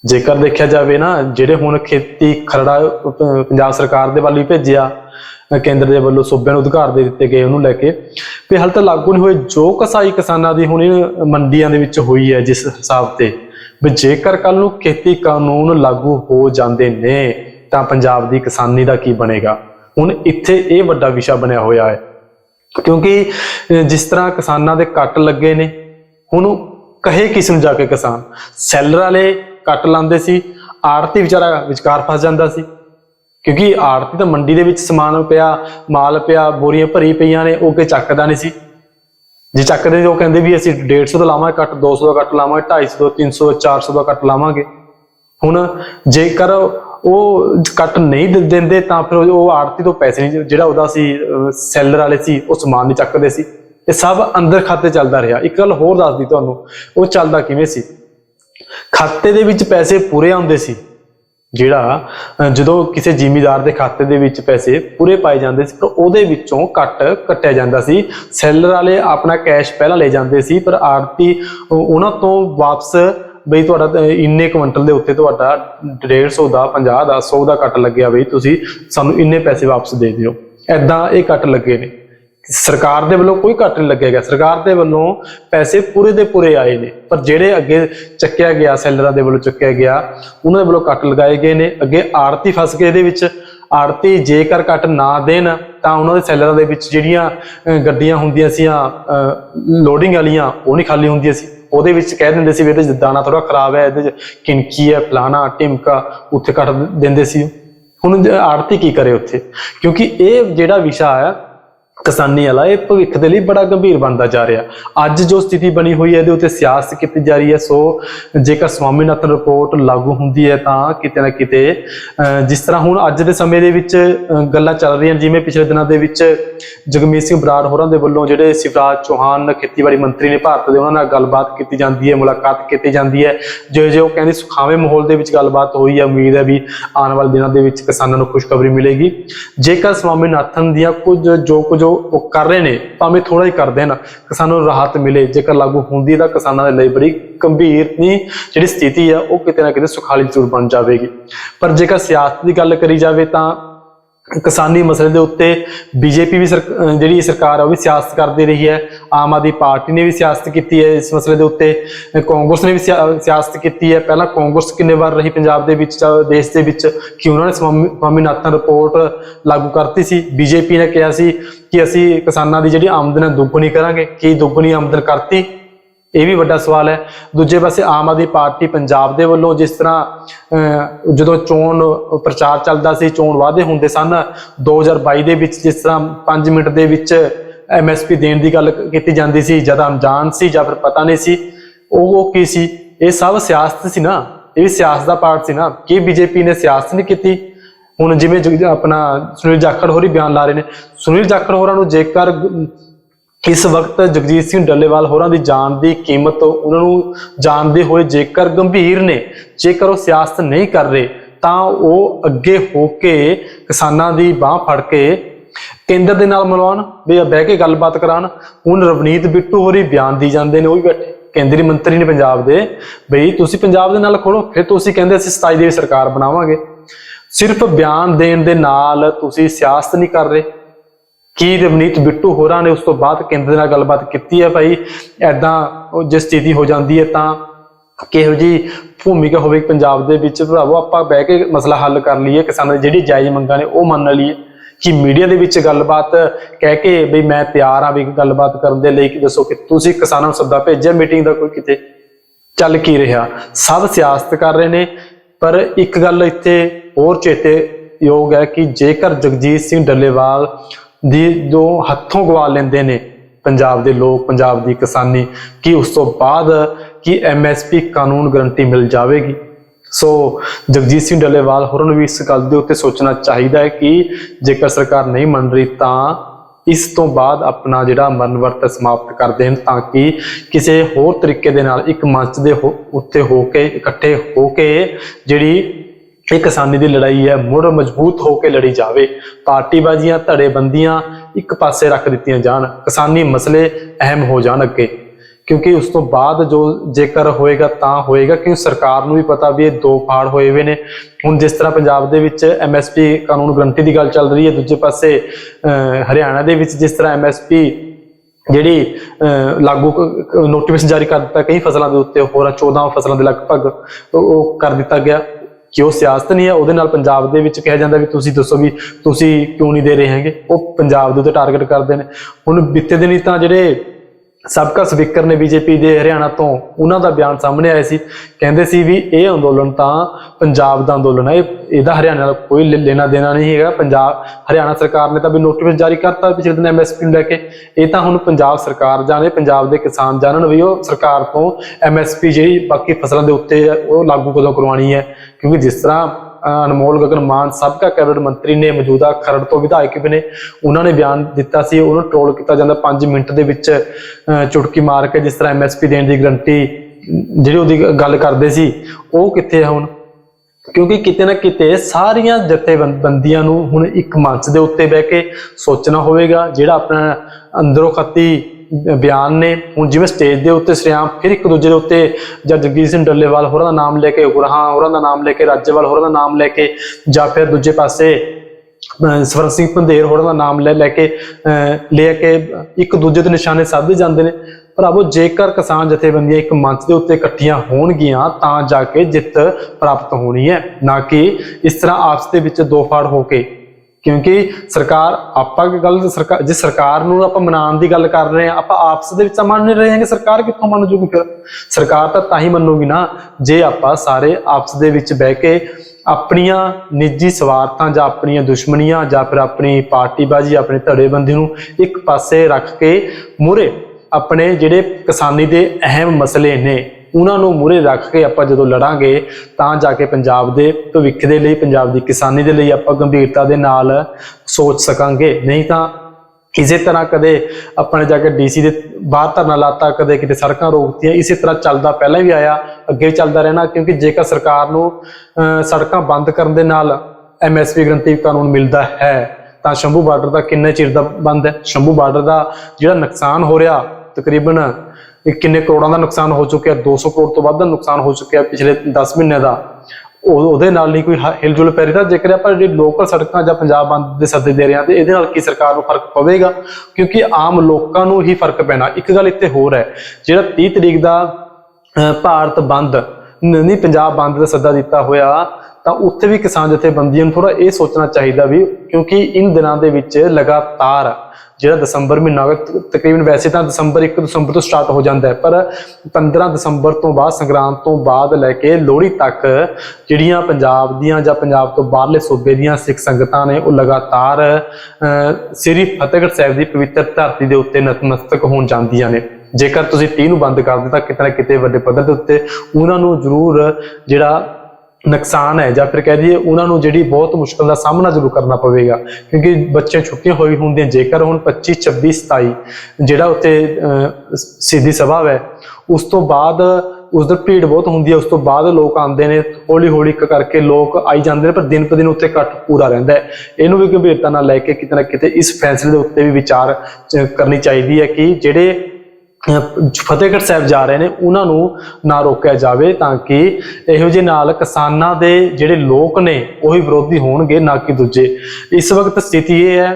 ਜੇਕਰ ਦੇਖਿਆ ਜਾਵੇ ਨਾ, ਜਿਹੜੇ ਹੁਣ ਖੇਤੀ ਖਰੜਾ, ਪੰਜਾਬ ਸਰਕਾਰ ਦੇ ਵੱਲ ਵੀ ਭੇਜਿਆ, ਕੇਂਦਰ ਦੇ ਵੱਲੋਂ ਸੂਬਿਆਂ ਨੂੰ ਅਧਿਕਾਰ ਦੇ ਦਿੱਤੇ ਗਏ ਉਹਨੂੰ ਲੈ ਕੇ, ਵੀ ਹਾਲੇ ਤੱਕ ਲਾਗੂ ਨਹੀਂ ਹੋਏ। ਜੋ ਕਸਾਈ ਕਿਸਾਨਾਂ ਦੀ ਹੁਣ ਇਹ ਮੰਡੀਆਂ ਦੇ ਵਿੱਚ ਹੋਈ ਹੈ, ਜਿਸ ਹਿਸਾਬ ਤੇ, ਵੀ ਜੇਕਰ ਕੱਲ ਨੂੰ ਖੇਤੀ ਕਾਨੂੰਨ ਲਾਗੂ ਹੋ ਜਾਂਦੇ ਨੇ ਤਾਂ ਪੰਜਾਬ ਦੀ ਕਿਸਾਨੀ ਦਾ ਕੀ ਬਣੇਗਾ? ਹੁਣ ਇੱਥੇ ਇਹ ਵੱਡਾ ਵਿਸ਼ਾ ਬਣਿਆ ਹੋਇਆ ਹੈ। ਕਿਉਂਕਿ ਜਿਸ ਤਰ੍ਹਾਂ ਕਿਸਾਨਾਂ ਦੇ ਕੱਟ ਲੱਗੇ ਨੇ, ਹੁਣ ਕਹੇ ਕਿਸ ਨੂੰ ਜਾ ਕੇ ਕਿਸਾਨ? ਸੈਲਰ ਵਾਲੇ ਕੱਟ ਲਾਉਂਦੇ ਸੀ, ਆੜਤੀ ਵਿਚਾਰਾ ਵਿਚਕਾਰ ਫਸ ਜਾਂਦਾ ਸੀ। ਕਿਉਂਕਿ ਆੜਤੀ ਤਾਂ ਮੰਡੀ ਦੇ ਵਿੱਚ ਸਮਾਨ ਪਿਆ, ਮਾਲ ਪਿਆ, ਬੋਰੀਆਂ ਭਰੀ ਪਈਆਂ ਨੇ, ਉਹ ਕੇ ਚੱਕਦਾ ਨਹੀਂ ਸੀ। ਜੇ ਚੱਕਦੇ ਸੀ ਉਹ ਕਹਿੰਦੇ ਵੀ ਅਸੀਂ 150 ਦਾ ਲਾਵਾਂਗੇ ਕੱਟ 200 ਦਾ ਕੱਟ ਲਾਵਾਂਗੇ 250 300 400 ਦਾ ਕੱਟ ਲਾਵਾਂਗੇ। ਹੁਣ ਜੇਕਰ ਉਹ ਕੱਟ ਨਹੀਂ ਦਿੰਦੇ ਤਾਂ ਫਿਰ ਉਹ ਆੜਤੀ ਤੋਂ ਪੈਸੇ ਨਹੀਂ, ਜਿਹੜਾ ਉਹਦਾ ਸੀ ਸੈਲਰ ਵਾਲੇ ਸੀ, ਉਹ ਸਮਾਨ ਨਹੀਂ ਚੱਕਦੇ ਸੀ। ਇਹ ਸਭ ਅੰਦਰ ਖਾਤੇ ਚੱਲਦਾ ਰਿਹਾ। ਇੱਕ ਗੱਲ ਹੋਰ ਦੱਸਦੀ ਤੁਹਾਨੂੰ, ਉਹ ਚੱਲਦਾ ਕਿਵੇਂ ਸੀ? ਖਾਤੇ ਦੇ ਵਿੱਚ ਪੈਸੇ ਪੂਰੇ ਆਉਂਦੇ ਸੀ, ਜਿਹੜਾ ਜਦੋਂ ਕਿਸੇ ਜ਼ਿਮੀਦਾਰ ਦੇ ਖਾਤੇ ਦੇ ਵਿੱਚ ਪੈਸੇ ਪੂਰੇ ਪਾਏ ਜਾਂਦੇ ਸੀ, ਪਰ ਉਹਦੇ ਵਿੱਚੋਂ ਕੱਟ ਕੱਟਿਆ ਜਾਂਦਾ ਸੀ। ਸੈਲਰ ਵਾਲੇ ਆਪਣਾ ਕੈਸ਼ ਪਹਿਲਾਂ ਲੈ ਜਾਂਦੇ ਸੀ, ਪਰ ਆੜਤੀ ਉਹਨਾਂ ਤੋਂ ਵਾਪਸ ਬਈ ਤੁਹਾਡਾ ਇੰਨੇ ਕੁਇੰਟਲ ਦੇ ਉੱਤੇ ਤੁਹਾਡਾ 150 ਦਾ 50 ਦਾ 100 ਦਾ ਕੱਟ ਲੱਗਿਆ ਬਈ, ਤੁਸੀਂ ਸਾਨੂੰ ਇੰਨੇ ਪੈਸੇ ਵਾਪਸ ਦੇ ਦਿਓ। ਐਦਾਂ ਇਹ ਕੱਟ ਲੱਗੇ ਨੇ। ਸਰਕਾਰ ਦੇ ਵੱਲੋਂ ਕੋਈ ਕੱਟ ਨਹੀਂ ਲੱਗਿਆ ਗਿਆ। ਸਰਕਾਰ ਦੇ ਵੱਲੋਂ ਪੈਸੇ ਪੂਰੇ ਦੇ ਪੂਰੇ ਆਏ ਨੇ। ਪਰ ਜਿਹੜੇ ਅੱਗੇ ਚੱਕਿਆ ਗਿਆ, ਸੈਲਰਾਂ ਦੇ ਵੱਲੋਂ ਚੱਕਿਆ ਗਿਆ, ਉਹਨਾਂ ਦੇ ਵੱਲੋਂ ਕੱਟ ਲਗਾਏ ਗਏ ਨੇ। ਅੱਗੇ ਆੜਤੀ ਫਸ ਗਏ ਇਹਦੇ ਵਿੱਚ। ਆੜਤੀ ਜੇਕਰ ਕੱਟ ਨਾ ਦੇਣ, ਤਾਂ ਉਹਨਾਂ ਦੇ ਸੈਲਰਾਂ ਦੇ ਵਿੱਚ ਜਿਹੜੀਆਂ ਗੱਡੀਆਂ ਹੁੰਦੀਆਂ ਸੀ ਲੋਡਿੰਗ ਵਾਲੀਆਂ, ਉਹ ਨਹੀਂ ਖਾਲੀ ਹੁੰਦੀਆਂ ਸੀ। ਉਹਦੇ ਵਿੱਚ ਕਹਿ ਦਿੰਦੇ ਸੀ ਵੀ ਇਹਦੇ 'ਚ ਦਾਣਾ ਥੋੜਾ ਖਰਾਬ ਹੈ, ਇਹਦੇ 'ਚ ਕਿਣਕੀ ਹੈ, ਫਲਾਣਾ ਟਿਮਕਾ ਉੱਥੇ ਕੱਟ ਦਿੰਦੇ ਸੀ। ਹੁਣ ਆੜਤੀ ਕੀ ਕਰੇ ਉੱਥੇ? ਕਿਉਂਕਿ ਇਹ ਜਿਹੜਾ ਵਿਸ਼ਾ ਹੈ ਕਿਸਾਨੀ ਵਾਲਾ, ਇਹ ਭਵਿੱਖ ਦੇ ਲਈ ਬੜਾ ਗੰਭੀਰ ਬਣਦਾ ਜਾ ਰਿਹਾ। ਅੱਜ ਜੋ ਸਥਿਤੀ ਬਣੀ ਹੋਈ ਹੈ, ਇਹਦੇ ਉੱਤੇ ਸਿਆਸਤ ਕੀਤੀ ਜਾ ਰਹੀ ਹੈ, ਸੋ ਜੇਕਰ ਸਵਾਮੀਨਾਥਨ ਰਿਪੋਰਟ ਲਾਗੂ ਹੁੰਦੀ ਹੈ, ਤਾਂ ਕਿਤੇ ਨਾ ਕਿਤੇ ਜਿਸ ਤਰ੍ਹਾਂ ਹੁਣ ਅੱਜ ਦੇ ਸਮੇਂ ਦੇ ਵਿੱਚ ਗੱਲਾਂ ਚੱਲ ਰਹੀਆਂ ਜਿਵੇਂ ਪਿਛਲੇ ਦਿਨਾਂ ਦੇ ਵਿੱਚ ਜਗਮੀਤ ਸਿੰਘ ਬਰਾੜ ਹੋਰਾਂ ਦੇ ਵੱਲੋਂ ਜਿਹੜੇ ਸ਼ਿਵਰਾਜ ਚੌਹਾਨ, ਖੇਤੀਬਾੜੀ ਮੰਤਰੀ ਨੇ ਭਾਰਤ ਦੇ, ਉਹਨਾਂ ਨਾਲ ਗੱਲਬਾਤ ਕੀਤੀ ਜਾਂਦੀ ਹੈ, ਮੁਲਾਕਾਤ ਕੀਤੀ ਜਾਂਦੀ ਹੈ। ਜੋ ਜੋ ਕਹਿੰਦੇ ਸੁਖਾਵੇਂ ਮਾਹੌਲ ਦੇ ਵਿੱਚ ਗੱਲਬਾਤ ਹੋਈ ਹੈ, ਉਮੀਦ ਹੈ ਵੀ ਆਉਣ ਵਾਲੇ ਦਿਨਾਂ ਦੇ ਵਿੱਚ ਕਿਸਾਨਾਂ ਨੂੰ ਖੁਸ਼ਖਬਰੀ ਮਿਲੇਗੀ। ਜੇਕਰ ਸਵਾਮੀਨਾਥਨ ਦੀਆਂ ਕੁਝ, ਜੋ ਕੁਝ ਉਹ ਕਰ ਰਹੇ ਨੇ, ਭਾਵੇਂ ਥੋੜਾ ਹੀ ਕਰਦੇ ਨਾ ਕਿਸਾਨਾਂ ਨੂੰ ਰਾਹਤ ਮਿਲੇ। ਜੇਕਰ ਲਾਗੂ ਹੁੰਦੀ ਹੈ ਤਾਂ ਕਿਸਾਨਾਂ ਦੇ ਲਈ ਬੜੀ ਗੰਭੀਰ ਨਹੀਂ ਜਿਹੜੀ ਸਥਿਤੀ ਆ, ਉਹ ਕਿਤੇ ਨਾ ਕਿਤੇ ਸੁਖਾਲੀ ਜ਼ਰੂਰ ਬਣ ਜਾਵੇਗੀ। ਪਰ ਜੇਕਰ ਸਿਆਸਤ ਦੀ ਗੱਲ ਕਰੀ ਜਾਵੇ ਤਾਂ ਕਿਸਾਨੀ ਮਸਲੇ ਦੇ ਉੱਤੇ ਬੀਜੇਪੀ ਵੀ ਸਰਕ- ਜਿਹੜੀ ਸਰਕਾਰ ਹੈ ਉਹ ਵੀ ਸਿਆਸਤ ਕਰਦੀ ਰਹੀ ਹੈ। ਆਮ ਆਦਮੀ ਪਾਰਟੀ ਨੇ ਵੀ ਸਿਆਸਤ ਕੀਤੀ ਹੈ ਇਸ ਮਸਲੇ ਦੇ ਉੱਤੇ। ਕਾਂਗਰਸ ਨੇ ਵੀ ਸਿਆ- ਸਿਆਸਤ ਕੀਤੀ ਹੈ। ਪਹਿਲਾਂ ਕਾਂਗਰਸ ਕਿੰਨੇ ਵਾਰ ਰਹੀ ਪੰਜਾਬ ਦੇ ਵਿੱਚ ਜਾਂ ਦੇਸ਼ ਦੇ ਵਿੱਚ ਕਿ ਉਹਨਾਂ ਨੇ ਸਵਾਮੀ- ਸਵਾਮੀਨਾਥਨ ਰਿਪੋਰਟ ਲਾਗੂ ਕਰਤੀ ਸੀ। ਬੀਜੇਪੀ ਨੇ ਕਿਹਾ ਸੀ ਕਿ ਅਸੀਂ ਕਿਸਾਨਾਂ ਦੀ ਜਿਹੜੀ ਆਮਦਨ ਹੈ ਦੁੱਗਣੀ ਕਰਾਂਗੇ। ਕੀ ਦੁੱਗਣੀ ਆਮਦਨ ਕਰਤੀ? ਇਹ ਵੀ ਵੱਡਾ ਸਵਾਲ ਹੈ। ਦੂਜੇ ਪਾਸੇ ਆਮ ਆਦਮੀ ਪਾਰਟੀ ਪੰਜਾਬ ਦੇ ਵੱਲੋਂ ਜਿਸ ਤਰ੍ਹਾਂ ਅਹ, ਜਦੋਂ ਚੋਣ ਪ੍ਰਚਾਰ ਚੱਲਦਾ ਸੀ ਚੋਣ ਵਾਅਦੇ ਹੁੰਦੇ ਸਨ 2022 ਦੇ ਵਿੱਚ ਜਿਸ ਤਰ੍ਹਾਂ 5 ਮਿੰਟ ਦੇ ਵਿੱਚ ਐਮਐਸਪੀ ਦੇਣ ਦੀ ਗੱਲ ਕੀਤੀ ਜਾਂਦੀ ਸੀ ਜਦ ਅਣਜਾਣ ਸੀ ਜਾਂ ਫਿਰ ਪਤਾ ਨਹੀਂ ਸੀ ਉਹ ਉਹ ਕੀ ਸੀ? ਇਹ ਸਭ ਸਿਆਸਤ ਸੀ ਨਾ। ਇਹ ਵੀ ਸਿਆਸਤ ਦਾ ਪਾਰਟ ਸੀ ਨਾ। ਕੀ ਬੀਜੇਪੀ ਨੇ ਸਿਆਸਤ ਨਹੀਂ ਕੀਤੀ? ਹੁਣ ਜਿਵੇਂ ਆਪਣਾ ਸੁਨੀਲ ਜਾਖੜ ਹੋਰੀ ਬਿਆਨ ਲਾ ਰਹੇ ਨੇ। ਸੁਨੀਲ ਜਾਖੜ ਹੋਰਾਂ ਨੂੰ ਜੇਕਰ ਇਸ ਵਕਤ ਜਗਜੀਤ ਸਿੰਘ ਡੱਲੇਵਾਲ ਹੋਰਾਂ ਦੀ ਜਾਨ ਦੀ ਕੀਮਤ ਉਹਨਾਂ ਨੂੰ ਜਾਣਦੇ ਹੋਏ ਜੇਕਰ ਗੰਭੀਰ ਨੇ, ਜੇਕਰ ਉਹ ਸਿਆਸਤ ਨਹੀਂ ਕਰ ਰਹੇ, ਤਾਂ ਉਹ ਅੱਗੇ ਹੋ ਕੇ ਕਿਸਾਨਾਂ ਦੀ ਬਾਹ ਫੜ ਕੇ ਕੇਂਦਰ ਦੇ ਨਾਲ ਮਿਲਵਾਉਣ ਵੀ ਬਹਿ ਕੇ ਗੱਲਬਾਤ ਕਰਾਉਣ। ਹੁਣ ਰਵਨੀਤ ਬਿੱਟੂ ਹੋਰੀ ਬਿਆਨ ਦੀ ਜਾਂਦੇ ਨੇ, ਉਹ ਵੀ ਬੈਠੇ। ਕੇਂਦਰੀ ਮੰਤਰੀ ਨੇ ਪੰਜਾਬ ਦੇ, ਬਈ ਤੁਸੀਂ ਪੰਜਾਬ ਦੇ ਨਾਲ ਖੜੋ, ਫਿਰ ਤੁਸੀਂ ਕਹਿੰਦੇ ਅਸੀਂ 27 ਦੀ ਸਰਕਾਰ ਬਣਾਵਾਂਗੇ। ਸਿਰਫ ਬਿਆਨ ਦੇਣ ਦੇ ਨਾਲ ਤੁਸੀਂ ਸਿਆਸਤ ਨਹੀਂ ਕਰ ਰਹੇ। ਕੀ ਰਵਨੀਤ ਬਿੱਟੂ ਹੋਰਾਂ ਨੇ ਉਸ ਤੋਂ ਬਾਅਦ ਕੇਂਦਰ ਨਾਲ ਗੱਲਬਾਤ ਕੀਤੀ ਹੈ ਭਾਈ? ਐਦਾਂ ਜੇ ਸਥਿਤੀ ਹੋ ਜਾਂਦੀ ਹੈ ਤਾਂ ਕਿਹੋ ਜੀ ਭੂਮਿਕਾ ਹੋਵੇ ਪੰਜਾਬ ਦੇ ਵਿੱਚ? ਭਰਾਵੋ, ਆਪਾਂ ਬਹਿ ਕੇ ਮਸਲਾ ਹੱਲ ਕਰ ਲਈਏ। ਕਿਸਾਨਾਂ ਦੀ ਜਿਹੜੀ ਜਾਇਜ਼ ਮੰਗਾਂ ਨੇ ਉਹ ਮੰਨ ਲਈਏ। ਕਿ ਮੀਡੀਆ ਦੇ ਵਿੱਚ ਗੱਲਬਾਤ ਕਹਿ ਕੇ ਬਈ ਮੈਂ ਤਿਆਰ ਹਾਂ ਵੀ ਗੱਲਬਾਤ ਕਰਨ ਦੇ ਲਈ, ਕਿ ਦੱਸੋ ਕਿ ਤੁਸੀਂ ਕਿਸਾਨਾਂ ਨੂੰ ਸੱਦਾ ਭੇਜਿਆ ਮੀਟਿੰਗ ਦਾ ਕੋਈ ਕਿਤੇ? ਚੱਲ ਕੀ ਰਿਹਾ? ਸਭ ਸਿਆਸਤ ਕਰ ਰਹੇ ਨੇ, ਪਰ ਇੱਕ ਗੱਲ ਇੱਥੇ ਹੋਰ ਚੇਤੇ ਯੋਗ ਹੈ ਕਿ ਜੇਕਰ ਜਗਜੀਤ ਸਿੰਘ ਡੱਲੇਵਾਲ ਦੀ ਜੋ ਹੱਥੋਂ ਗਵਾ ਲੈਂਦੇ ਨੇ ਪੰਜਾਬ ਦੇ ਲੋਕ, ਪੰਜਾਬ ਦੀ ਕਿਸਾਨੀ। ਕਿ ਉਸ ਤੋਂ ਬਾਅਦ ਕੀ ਐਮਐਸਪੀ ਕਾਨੂੰਨ ਗਰੰਟੀ ਮਿਲ ਜਾਵੇਗੀ? ਸੋ ਜਗਜੀਤ ਸਿੰਘ ਡੱਲੇਵਾਲ ਹੋਰਾਂ ਨੂੰ ਵੀ ਇਸ ਗੱਲ ਦੇ ਉੱਤੇ ਸੋਚਣਾ ਚਾਹੀਦਾ ਹੈ ਕਿ ਜੇਕਰ ਸਰਕਾਰ ਨਹੀਂ ਮੰਨ ਰਹੀ ਤਾਂ ਇਸ ਤੋਂ ਬਾਅਦ ਆਪਣਾ ਜਿਹੜਾ ਮਰਨ ਵਰਤ ਸਮਾਪਤ ਕਰ ਦੇਣ ਤਾਂ ਕਿ ਕਿਸੇ ਹੋਰ ਤਰੀਕੇ ਦੇ ਨਾਲ ਇੱਕ ਮੰਚ ਦੇ ਹੋ- ਉੱਤੇ ਹੋ ਕੇ, ਇਕੱਠੇ ਹੋ ਕੇ ਜਿਹੜੀ ਇਹ ਕਿਸਾਨੀ ਦੀ ਲੜਾਈ ਹੈ, ਮੁੜ ਮਜ਼ਬੂਤ ਹੋ ਕੇ ਲੜੀ ਜਾਵੇ, ਪਾਰਟੀਬਾਜ਼ੀਆਂ, ਧੜੇਬੰਦੀਆਂ ਇੱਕ ਪਾਸੇ ਰੱਖ ਦਿੱਤੀਆਂ ਜਾਣ, ਕਿਸਾਨੀ ਮਸਲੇ ਅਹਿਮ ਹੋ ਜਾਣ ਅੱਗੇ। ਕਿਉਂਕਿ ਉਸ ਤੋਂ ਬਾਅਦ ਜੋ ਜੇਕਰ ਹੋਏਗਾ ਤਾਂ ਹੋਏਗਾ ਕਿਉਂਕਿ ਸਰਕਾਰ ਨੂੰ ਵੀ ਪਤਾ ਵੀ ਇਹ ਦੋ ਫਾੜ ਹੋਏ ਹੋਏ ਨੇ। ਹੁਣ ਜਿਸ ਤਰ੍ਹਾਂ ਪੰਜਾਬ ਦੇ ਵਿੱਚ ਐਮਐਸਪੀ ਕਾਨੂੰਨ ਗਰੰਟੀ ਦੀ ਗੱਲ ਚੱਲ ਰਹੀ ਹੈ, ਦੂਜੇ ਪਾਸੇ ਹਰਿਆਣਾ ਦੇ ਵਿੱਚ ਜਿਸ ਤਰ੍ਹਾਂ ਐਮਐਸਪੀ ਜਿਹੜੀ ਲਾਗੂ ਨੋਟੀਫਿਕੇਸ਼ਨ ਜਾਰੀ ਕਰ ਦਿੱਤਾ, ਕਈ ਫਸਲਾਂ ਦੇ ਉੱਤੇ, ਹੋਰਾਂ 14 ਫਸਲਾਂ ਦੇ ਲਗਭਗ ਉਹ ਕਰ ਦਿੱਤਾ ਗਿਆ। ਕਿ ਉਹ ਸਿਆਸਤ ਨਹੀਂ ਹੈ, ਉਹਦੇ ਨਾਲ ਪੰਜਾਬ ਦੇ ਵਿੱਚ ਕਿਹਾ ਜਾਂਦਾ ਵੀ ਤੁਸੀਂ ਦੱਸੋ ਵੀ ਤੁਸੀਂ ਕਿਉਂ ਨਹੀਂ ਦੇ ਰਹੇ ਹੈਗੇ? ਉਹ ਪੰਜਾਬ ਦੇ ਉੱਤੇ ਟਾਰਗੇਟ ਕਰਦੇ ਨੇ। ਹੁਣ ਬੀਤੇ ਦਿਨੀ ਤਾਂ ਜਿਹੜੇ ਸਾਬਕਾ ਸਪੀਕਰ ਨੇ ਬੀਜੇਪੀ ਦੇ ਹਰਿਆਣਾ ਤੋਂ ਉਹਨਾਂ ਦਾ ਬਿਆਨ ਸਾਹਮਣੇ ਆਇਆ ਸੀ। ਕਹਿੰਦੇ ਸੀ ਵੀ ਇਹ ਅੰਦੋਲਨ ਤਾਂ ਪੰਜਾਬ ਦਾ ਅੰਦੋਲਨ ਹੈ। ਇਹਦਾ ਹਰਿਆਣਾ ਨਾਲ ਕੋਈ ਲੈਣਾ ਦੇਣਾ ਨਹੀਂ ਹੈਗਾ। ਪੰਜਾਬ ਹਰਿਆਣਾ ਸਰਕਾਰ ਨੇ ਤਾਂ ਵੀ ਨੋਟਿਸ ਜਾਰੀ ਕਰਤਾ ਪਿਛਲੇ ਦਿਨ ਐਮਐਸਪੀ ਨੂੰ ਲੈ ਕੇ। ਇਹ ਤਾਂ ਹੁਣ ਪੰਜਾਬ ਸਰਕਾਰ ਜਾਣੇ, ਪੰਜਾਬ ਦੇ ਕਿਸਾਨ ਜਾਣਨ ਵੀ ਉਹ ਸਰਕਾਰ ਤੋਂ ਐਮਐਸਪੀ ਜਿਹੜੀ ਬਾਕੀ ਫਸਲਾਂ ਦੇ ਉੱਤੇ ਉਹ ਲਾਗੂ ਕਦੋਂ ਕਰਵਾਉਣੀ ਹੈ। ਕਿਉਂਕਿ ਜਿਸ ਤਰ੍ਹਾਂ ਅਨਮੋਲ ਗਗਨ ਮਾਨ, ਸਾਬਕਾ ਕੈਬਨਿਟ ਮੰਤਰੀ ਨੇ ਮੌਜੂਦਾ ਖਰੜ ਤੋਂ ਵਿਧਾਇਕ ਵੀ ਨੇ, ਉਹਨਾਂ ਨੇ ਬਿਆਨ ਦਿੱਤਾ ਸੀ, ਉਹਨੂੰ ਟ੍ਰੋਲ ਕੀਤਾ ਜਾਂਦਾ 5 ਮਿੰਟ ਦੇ ਵਿੱਚ, ਅਹ ਚੁਟਕੀ ਮਾਰ ਕੇ ਜਿਸ ਤਰ੍ਹਾਂ ਐਮਐਸਪੀ ਦੇਣ ਦੀ ਗਰੰਟੀ ਜਿਹੜੀ ਉਹਦੀ ਗੱਲ ਕਰਦੇ ਸੀ, ਉਹ ਕਿੱਥੇ ਹੈ ਹੁਣ? ਕਿਉਂਕਿ ਕਿਤੇ ਨਾ ਕਿਤੇ ਸਾਰੀਆਂ ਜਥੇਬੰਦੀਆਂ ਨੂੰ ਹੁਣ ਇੱਕ ਮੰਚ ਦੇ ਉੱਤੇ ਬਹਿ ਕੇ ਸੋਚਣਾ ਹੋਵੇਗਾ, ਜਿਹੜਾ ਆਪਣਾ ਅੰਦਰੋਂ ਖੱਤੀ ਬਿਆਨ ਨੇ, ਹੁਣ ਜਿਵੇਂ ਸਟੇਜ ਦੇ ਉੱਤੇ ਸਰਿਆਮ ਫਿਰ ਇੱਕ ਦੂਜੇ ਦੇ ਉੱਤੇ ਜਾਂ ਜਗਜੀਤ ਸਿੰਘ ਡੱਲੇਵਾਲ ਹੋਰਾਂ ਦਾ ਨਾਮ ਲੈ ਕੇ ਗੁਰਹਾਂ ਹੋਰਾਂ ਦਾ ਨਾਮ ਲੈ ਕੇ, ਰਾਜੇਵਾਲ ਹੋਰਾਂ ਦਾ ਨਾਮ ਲੈ ਕੇ ਜਾਂ ਫਿਰ ਦੂਜੇ ਪਾਸੇ ਸਵਰਨ ਸਿੰਘ ਪੰਧੇਰ ਹੋਰਾਂ ਦਾ ਨਾਮ ਲੈ ਲੈ ਕੇ, ਅਹ, ਲੈ ਕੇ ਇੱਕ ਦੂਜੇ ਦੇ ਨਿਸ਼ਾਨੇ ਸਾਧੇ ਜਾਂਦੇ ਨੇ। ਭਰਾਵੋ, ਜੇਕਰ ਕਿਸਾਨ ਜਥੇਬੰਦੀਆਂ ਇੱਕ ਮੰਚ ਦੇ ਉੱਤੇ ਇਕੱਠੀਆਂ ਹੋਣਗੀਆਂ, ਤਾਂ ਜਾ ਕੇ ਜਿੱਤ ਪ੍ਰਾਪਤ ਹੋਣੀ ਹੈ। ਨਾ ਕਿ ਇਸ ਤਰ੍ਹਾਂ ਆਪਸ ਦੇ ਵਿੱਚ ਦੋ ਫਾੜ ਹੋ ਕੇ ਕਿਉਂਕਿ ਸਰਕਾਰ ਆਪਾਂ ਗੱਲ ਸਰਕਾਰ ਜੇ ਸਰਕਾਰ ਨੂੰ ਆਪਾਂ ਮਨਾਉਣ ਦੀ ਗੱਲ ਕਰ ਰਹੇ ਆ ਆਪਾਂ ਆਪਸ ਦੇ ਵਿੱਚ ਤਾਂ ਮੰਨ ਨਹੀਂ ਰਹੇ ਹਾਂਗੇ, ਸਰਕਾਰ ਕਿੱਥੋਂ ਮੰਨ ਜੂਗੀ ਫਿਰ? ਸਰਕਾਰ ਤਾਂ ਤਾਂ ਹੀ ਮੰਨੂਗੀ ਨਾ, ਜੇ ਆਪਾਂ ਸਾਰੇ ਆਪਸ ਦੇ ਵਿੱਚ ਬਹਿ ਕੇ ਆਪਣੀਆਂ ਨਿੱਜੀ ਸਵਾਰਥਾਂ ਜਾਂ ਆਪਣੀਆਂ ਦੁਸ਼ਮਣੀਆਂ ਜਾਂ ਫਿਰ ਆਪਣੀ ਪਾਰਟੀਬਾਜ਼ੀ, ਆਪਣੀ ਧੜੇਬੰਦੀ ਨੂੰ ਇੱਕ ਪਾਸੇ ਰੱਖ ਕੇ ਮੂਰੇ ਆਪਣੇ ਜਿਹੜੇ ਕਿਸਾਨੀ ਦੇ ਅਹਿਮ ਮਸਲੇ ਨੇ ਉਹਨਾਂ ਨੂੰ ਮੂਰੇ ਰੱਖ ਕੇ ਆਪਾਂ ਜਦੋਂ ਲੜਾਂਗੇ ਤਾਂ ਜਾ ਕੇ ਪੰਜਾਬ ਦੇ ਭਵਿੱਖ ਦੇ ਲਈ ਪੰਜਾਬ ਦੀ ਕਿਸਾਨੀ ਦੇ ਲਈ ਆਪਾਂ ਗੰਭੀਰਤਾ ਦੇ ਨਾਲ ਸੋਚ ਸਕਾਂਗੇ। ਨਹੀਂ ਤਾਂ ਇਸੇ ਤਰ੍ਹਾਂ ਕਦੇ ਆਪਣੇ ਜਾ ਕੇ ਡੀਸੀ ਦੇ ਬਾਹਰ ਧਰਨਾ ਲਾਤਾ ਕਦੇ ਕਿਤੇ ਸੜਕਾਂ ਰੋਕਤੀਆਂ ਇਸੇ ਤਰ੍ਹਾਂ ਚੱਲਦਾ ਪਹਿਲਾਂ ਵੀ ਆਇਆ ਅੱਗੇ ਚੱਲਦਾ ਰਹਿਣਾ ਕਿਉਂਕਿ ਜੇਕਰ ਸਰਕਾਰ ਨੂੰ ਅਹ, ਸੜਕਾਂ ਬੰਦ ਕਰਨ ਦੇ ਨਾਲ ਐਮਐਸਪੀ ਗ੍ਰੰਥੀ ਕਾਨੂੰਨ ਮਿਲਦਾ ਹੈ ਤਾਂ ਸ਼ੰਭੂ ਬਾਰਡਰ ਦਾ ਕਿੰਨੇ ਚਿਰ ਦਾ ਬੰਦ ਹੈ? ਸ਼ੰਭੂ ਬਾਰਡਰ ਦਾ ਜਿਹੜਾ ਨੁਕਸਾਨ ਹੋ ਰਿਹਾ ਤਕਰੀਬਨ ਕਿੰਨੇ ਕਰੋੜਾਂ ਦਾ ਨੁਕਸਾਨ ਹੋ ਚੁੱਕਿਆ 200 ਕਰੋੜ ਤੋਂ ਵੱਧ ਦਾ ਨੁਕਸਾਨ ਹੋ ਚੁੱਕਿਆ ਪਿਛਲੇ 10 ਮਹੀਨੇ ਦਾ। ਉਹਦੇ ਨਾਲ ਨਹੀਂ ਕੋਈ ਹਿਲਜੁਲ ਪੈ ਰਹੀ ਜੇਕਰ ਆਪਾਂ ਜਿਹੜੀ ਲੋਕਲ ਸੜਕਾਂ ਜਾਂ ਪੰਜਾਬ ਬੰਦ ਦੇ ਸੱਦੇ ਦੇ ਰਹੇ ਹਾਂ ਤੇ ਇਹਦੇ ਨਾਲ ਕੀ ਸਰਕਾਰ ਨੂੰ ਫ਼ਰਕ ਪਵੇਗਾ? ਕਿਉਂਕਿ ਆਮ ਲੋਕਾਂ ਨੂੰ ਹੀ ਫ਼ਰਕ ਪੈਣਾ। ਇੱਕ ਗੱਲ ਇੱਥੇ ਹੋਰ ਹੈ ਜਿਹੜਾ 30 ਤਰੀਕ ਦਾ ਅਹ, ਭਾਰਤ ਬੰਦ ਨਹੀਂ ਪੰਜਾਬ ਬੰਦ ਦਾ ਸੱਦਾ ਦਿੱਤਾ ਹੋਇਆ ਤਾਂ ਉੱਥੇ ਵੀ ਕਿਸਾਨ ਜਥੇਬੰਦੀਆਂ ਨੂੰ ਥੋੜਾ ਇਹ ਸੋਚਣਾ ਚਾਹੀਦਾ ਵੀ ਕਿਉਂਕਿ ਇਨ ਦਿਨਾਂ ਦੇ ਵਿੱਚ ਲਗਾਤਾਰ ਜਿਹੜਾ ਦਸੰਬਰ ਮਹੀਨਾ ਹੋਗਾ ਤਕਰੀਬਨ ਵੈਸੇ ਤਾਂ ਦਸੰਬਰ 1 ਦਸੰਬਰ ਤੋਂ ਸਟਾਰਟ ਹੋ ਜਾਂਦਾ ਹੈ, ਪਰ 15 ਦਸੰਬਰ ਤੋਂ ਬਾਅਦ, ਸੰਗਰਾਂਦ ਤੋਂ ਬਾਅਦ ਲੈ ਕੇ ਲੋਹੜੀ ਤੱਕ ਜਿਹੜੀਆਂ ਪੰਜਾਬ ਦੀਆਂ ਜਾਂ ਪੰਜਾਬ ਤੋਂ ਬਾਹਰਲੇ ਸੂਬੇ ਦੀਆਂ ਸਿੱਖ ਸੰਗਤਾਂ ਨੇ, ਉਹ ਲਗਾਤਾਰ ਸ੍ਰੀ ਫਤਿਹਗੜ੍ਹ ਸਾਹਿਬ ਦੀ ਪਵਿੱਤਰ ਧਰਤੀ ਦੇ ਉੱਤੇ ਨਤਮਸਤਕ ਹੋਣ ਜਾਂਦੀਆਂ ਨੇ। ਜੇਕਰ ਤੁਸੀਂ 30 ਨੂੰ ਬੰਦ ਕਰ ਦਿੱਤਾ, ਕਿਤੇ ਨਾ ਕਿਤੇ ਵੱਡੇ ਪੱਧਰ ਦੇ ਉੱਤੇ, ਉਹਨਾਂ ਨੂੰ ਜ਼ਰੂਰ ਜਿਹੜਾ ਨੁਕਸਾਨ ਹੈ ਜਾਂ ਫਿਰ ਕਹਿ ਦਈਏ ਉਹਨਾਂ ਨੂੰ ਜਿਹੜੀ ਬਹੁਤ ਮੁਸ਼ਕਲ ਦਾ ਸਾਹਮਣਾ ਜ਼ਰੂਰ ਕਰਨਾ ਪਵੇਗਾ ਕਿਉਂਕਿ ਬੱਚੇ ਛੁੱਟੀਆਂ ਹੋਈ ਹੁੰਦੀਆਂ ਜੇਕਰ ਹੁਣ 25 26 27 ਜਿਹੜਾ ਉੱਤੇ ਅਹ, ਸਿੱਧੀ ਸਭਾ ਹੈ ਉਸ ਤੋਂ ਬਾਅਦ ਉਸ ਦੀ ਭੀੜ ਬਹੁਤ ਹੁੰਦੀ ਹੈ ਉਸ ਤੋਂ ਬਾਅਦ ਲੋਕ ਆਉਂਦੇ ਨੇ ਹੌਲੀ ਹੌਲੀ ਇੱਕ ਕਰਕੇ ਲੋਕ ਆਈ ਜਾਂਦੇ ਨੇ ਪਰ ਦਿਨ ਪਰ ਦਿਨ ਉੱਥੇ ਇਕੱਠ ਪੂਰਾ ਰਹਿੰਦਾ ਹੈ। ਇਹਨੂੰ ਵੀ ਗੰਭੀਰਤਾ ਨਾਲ ਲੈ ਕੇ ਕਿਤੇ ਨਾ ਕਿਤੇ ਇਸ ਫੈਸਲੇ ਦੇ ਉੱਤੇ ਵੀ ਵਿਚਾਰ ਕਰਨੀ ਚਾਹੀਦੀ ਹੈ ਕਿ ਜਿਹੜੇ ਫਤਿਹਗੜ੍ਹ ਸਾਹਿਬ ਜਾ ਰਹੇ ਨੇ ਉਹਨਾਂ ਨੂੰ ਨਾ ਰੋਕਿਆ ਜਾਵੇ ਤਾਂ ਕਿ ਇਹੋ ਜਿਹੇ ਨਾਲ ਕਿਸਾਨਾਂ ਦੇ ਜਿਹੜੇ ਲੋਕ ਨੇ ਉਹੀ ਵਿਰੋਧੀ ਹੋਣਗੇ ਨਾ ਕਿ ਦੂਜੇ। ਇਸ ਵਕਤ ਸਥਿਤੀ ਇਹ ਹੈ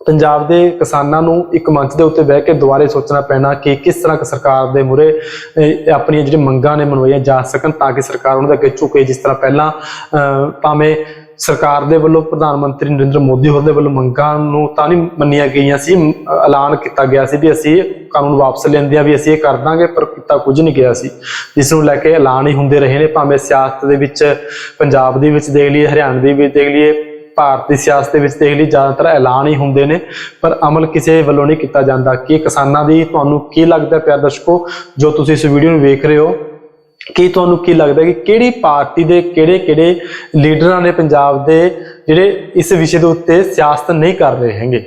ਪੰਜਾਬ ਦੇ ਕਿਸਾਨਾਂ ਨੂੰ ਇੱਕ ਮੰਚ ਦੇ ਉੱਤੇ ਬਹਿ ਕੇ ਦੁਬਾਰੇ ਸੋਚਣਾ ਪੈਣਾ ਕਿ ਕਿਸ ਤਰ੍ਹਾਂ ਸਰਕਾਰ ਦੇ ਮੂਹਰੇ ਆਪਣੀਆਂ ਜਿਹੜੀਆਂ ਮੰਗਾਂ ਨੇ ਮਨਵਾਈਆਂ ਜਾ ਸਕਣ ਤਾਂ ਕਿ ਸਰਕਾਰ ਉਹਨਾਂ ਦੇ ਅੱਗੇ ਝੁਕੇ ਜਿਸ ਤਰ੍ਹਾਂ ਪਹਿਲਾਂ ਅਹ, ਭਾਵੇਂ ਸਰਕਾਰ ਦੇ ਵੱਲੋਂ, ਪ੍ਰਧਾਨ ਮੰਤਰੀ ਨਰਿੰਦਰ ਮੋਦੀ ਹੋਰਾਂ ਦੇ ਵੱਲੋਂ ਮੰਗਾਂ ਨੂੰ ਤਾਂ ਨਹੀਂ ਮੰਨੀਆਂ ਗਈਆਂ ਸੀ ਐਲਾਨ ਕੀਤਾ ਗਿਆ ਸੀ ਵੀ ਅਸੀਂ ਕਾਨੂੰਨ ਵਾਪਸ ਲੈਂਦੇ ਆ ਵੀ ਅਸੀਂ ਇਹ ਕਰ ਦਾਂਗੇ, ਪਰ ਕੀਤਾ ਕੁਝ ਨਹੀਂ ਗਿਆ ਸੀ। ਜਿਸ ਨੂੰ ਲੈ ਕੇ ਐਲਾਨ ਹੀ ਹੁੰਦੇ ਰਹੇ ਨੇ, ਭਾਵੇਂ ਸਿਆਸਤ ਦੇ ਵਿੱਚ, ਪੰਜਾਬ ਦੇ ਵਿੱਚ ਦੇਖ ਲਈਏ, ਹਰਿਆਣਾ ਦੇ ਵਿੱਚ ਦੇਖ ਲਈਏ, ਭਾਰਤ ਦੀ ਸਿਆਸਤ ਦੇ ਵਿੱਚ ਦੇਖ ਲਈ ਜ਼ਿਆਦਾਤਰ ਐਲਾਨ ਹੀ ਹੁੰਦੇ ਨੇ, ਪਰ ਅਮਲ ਕਿਸੇ ਵੱਲੋਂ ਨਹੀਂ ਕੀਤਾ ਜਾਂਦਾ। ਕਿ ਕਿਸਾਨਾਂ ਦੀ ਤੁਹਾਨੂੰ ਕੀ ਲੱਗਦਾ ਹੈ, ਪਿਆਰ ਦਰਸ਼ਕੋ, ਜੋ ਤੁਸੀਂ ਇਸ ਵੀਡੀਓ ਨੂੰ ਵੇਖ ਰਹੇ ਹੋ ਕੀ ਤੁਹਾਨੂੰ ਕੀ ਲੱਗਦਾ ਕਿ ਕਿਹੜੀ ਪਾਰਟੀ ਦੇ ਕਿਹੜੇ ਕਿਹੜੇ ਲੀਡਰਾਂ ਨੇ ਪੰਜਾਬ ਦੇ ਜਿਹੜੇ ਇਸ ਵਿਸ਼ੇ ਦੇ ਉੱਤੇ ਸਿਆਸਤ ਨਹੀਂ ਕਰ ਰਹੇ ਹੈਗੇ?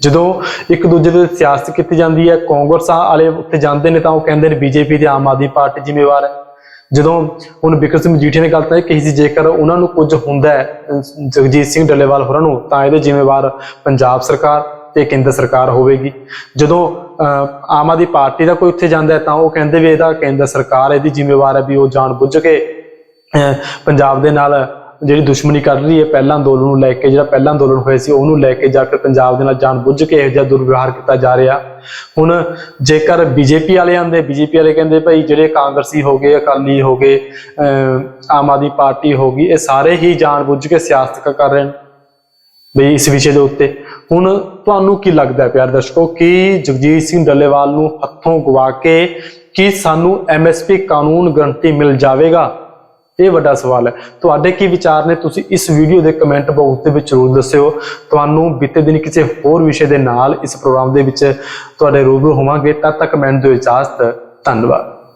ਜਦੋਂ ਇੱਕ ਦੂਜੇ ਦੇ ਸਿਆਸਤ ਕੀਤੀ ਜਾਂਦੀ ਹੈ, ਕਾਂਗਰਸ ਵਾਲੇ ਉੱਤੇ ਜਾਂਦੇ ਨੇ ਤਾਂ ਉਹ ਕਹਿੰਦੇ ਨੇ ਬੀਜੇਪੀ ਤੇ ਆਮ ਆਦਮੀ ਪਾਰਟੀ ਜ਼ਿੰਮੇਵਾਰ ਹੈ। ਜਦੋਂ ਹੁਣ ਬਿਕਰ ਸਿੰਘ ਮਜੀਠੀਆ ਨੇ ਗੱਲ ਤਾਂ ਇਹ ਕਹੀ ਸੀ, ਜੇਕਰ ਉਹਨਾਂ ਨੂੰ ਕੁਝ ਹੁੰਦਾ ਹੈ ਜਗਜੀਤ ਸਿੰਘ ਡੱਲੇਵਾਲ ਹੋਰਾਂ ਨੂੰ, ਤਾਂ ਇਹਦੇ ਜ਼ਿੰਮੇਵਾਰ ਪੰਜਾਬ ਸਰਕਾਰ। ਤੇ ਕੇਂਦਰ ਸਰਕਾਰ ਹੋਵੇਗੀ। ਜਦੋਂ ਅਹ, ਆਮ ਆਦਮੀ ਪਾਰਟੀ ਦਾ ਕੋਈ ਉੱਥੇ ਜਾਂਦਾ ਤਾਂ ਉਹ ਕਹਿੰਦੇ ਵੀ ਇਹਦਾ ਕੇਂਦਰ ਸਰਕਾਰ ਇਹਦੀ ਜ਼ਿੰਮੇਵਾਰ ਹੈ ਵੀ ਉਹ ਜਾਣ ਬੁੱਝ ਕੇ ਅਹ, ਪੰਜਾਬ ਦੇ ਨਾਲ ਜਿਹੜੀ ਦੁਸ਼ਮਣੀ ਕਰ ਰਹੀ ਹੈ ਪਹਿਲਾਂ ਅੰਦੋਲਨ ਨੂੰ ਲੈ ਕੇ ਜਿਹੜਾ ਪਹਿਲਾਂ ਅੰਦੋਲਨ ਹੋਇਆ ਸੀ ਉਹਨੂੰ ਲੈ ਕੇ ਜਾ ਕੇ ਪੰਜਾਬ ਦੇ ਨਾਲ ਜਾਣ ਬੁੱਝ ਕੇ ਇਹੋ ਜਿਹਾ ਦੁਰਵਿਵਹਾਰ ਕੀਤਾ ਜਾ ਰਿਹਾ। ਹੁਣ ਜੇਕਰ ਬੀਜੇਪੀ ਵਾਲੇ ਆਂਦੇ ਬੀਜੇਪੀ ਵਾਲੇ ਕਹਿੰਦੇ ਭਾਈ ਜਿਹੜੇ ਕਾਂਗਰਸੀ ਹੋ ਗਏ ਅਕਾਲੀ ਹੋ ਗਏ ਅਹ ਆਮ ਆਦਮੀ ਪਾਰਟੀ ਹੋ ਗਈ ਇਹ ਸਾਰੇ ਹੀ ਜਾਣ ਬੁੱਝ ਕੇ ਸਿਆਸਤ ਕਰ ਰਹੇ ਨੇ। ਬਈ ਇਸ ਵਿਸ਼ੇ ਦੇ ਉੱਤੇ। ਹੁਣ ਤੁਹਾਨੂੰ ਕੀ ਲੱਗਦਾ ਪਿਆਰ ਦਰਸ਼ਕੋ, ਕਿ ਜਗਜੀਤ ਸਿੰਘ ਡੱਲੇਵਾਲ ਨੂੰ ਹੱਥੋਂ ਗਵਾ ਕੇ ਕੀ ਸਾਨੂੰ ਐਮਐਸਪੀ ਕਾਨੂੰਨ ਗਰੰਟੀ ਮਿਲ ਜਾਵੇਗਾ? ਇਹ ਵੱਡਾ ਸਵਾਲ ਹੈ। ਤੁਹਾਡੇ ਕੀ ਵਿਚਾਰ ਨੇ? ਤੁਸੀਂ ਇਸ ਵੀਡੀਓ ਦੇ ਕਮੈਂਟ ਬਾਕਸ ਦੇ ਵਿੱਚ ਜ਼ਰੂਰ ਦੱਸਿਓ। ਤੁਹਾਨੂੰ ਬੀਤੇ ਦਿਨ ਕਿਸੇ ਹੋਰ ਵਿਸ਼ੇ ਦੇ ਨਾਲ ਇਸ ਪ੍ਰੋਗਰਾਮ ਦੇ ਵਿੱਚ ਤੁਹਾਡੇ ਰੂਬਰੂ ਹੋਵਾਂਗੇ। ਤਦ ਤੱਕ ਮੈਨੂੰ ਦਿਓ ਇਜਾਜ਼ਤ। ਧੰਨਵਾਦ।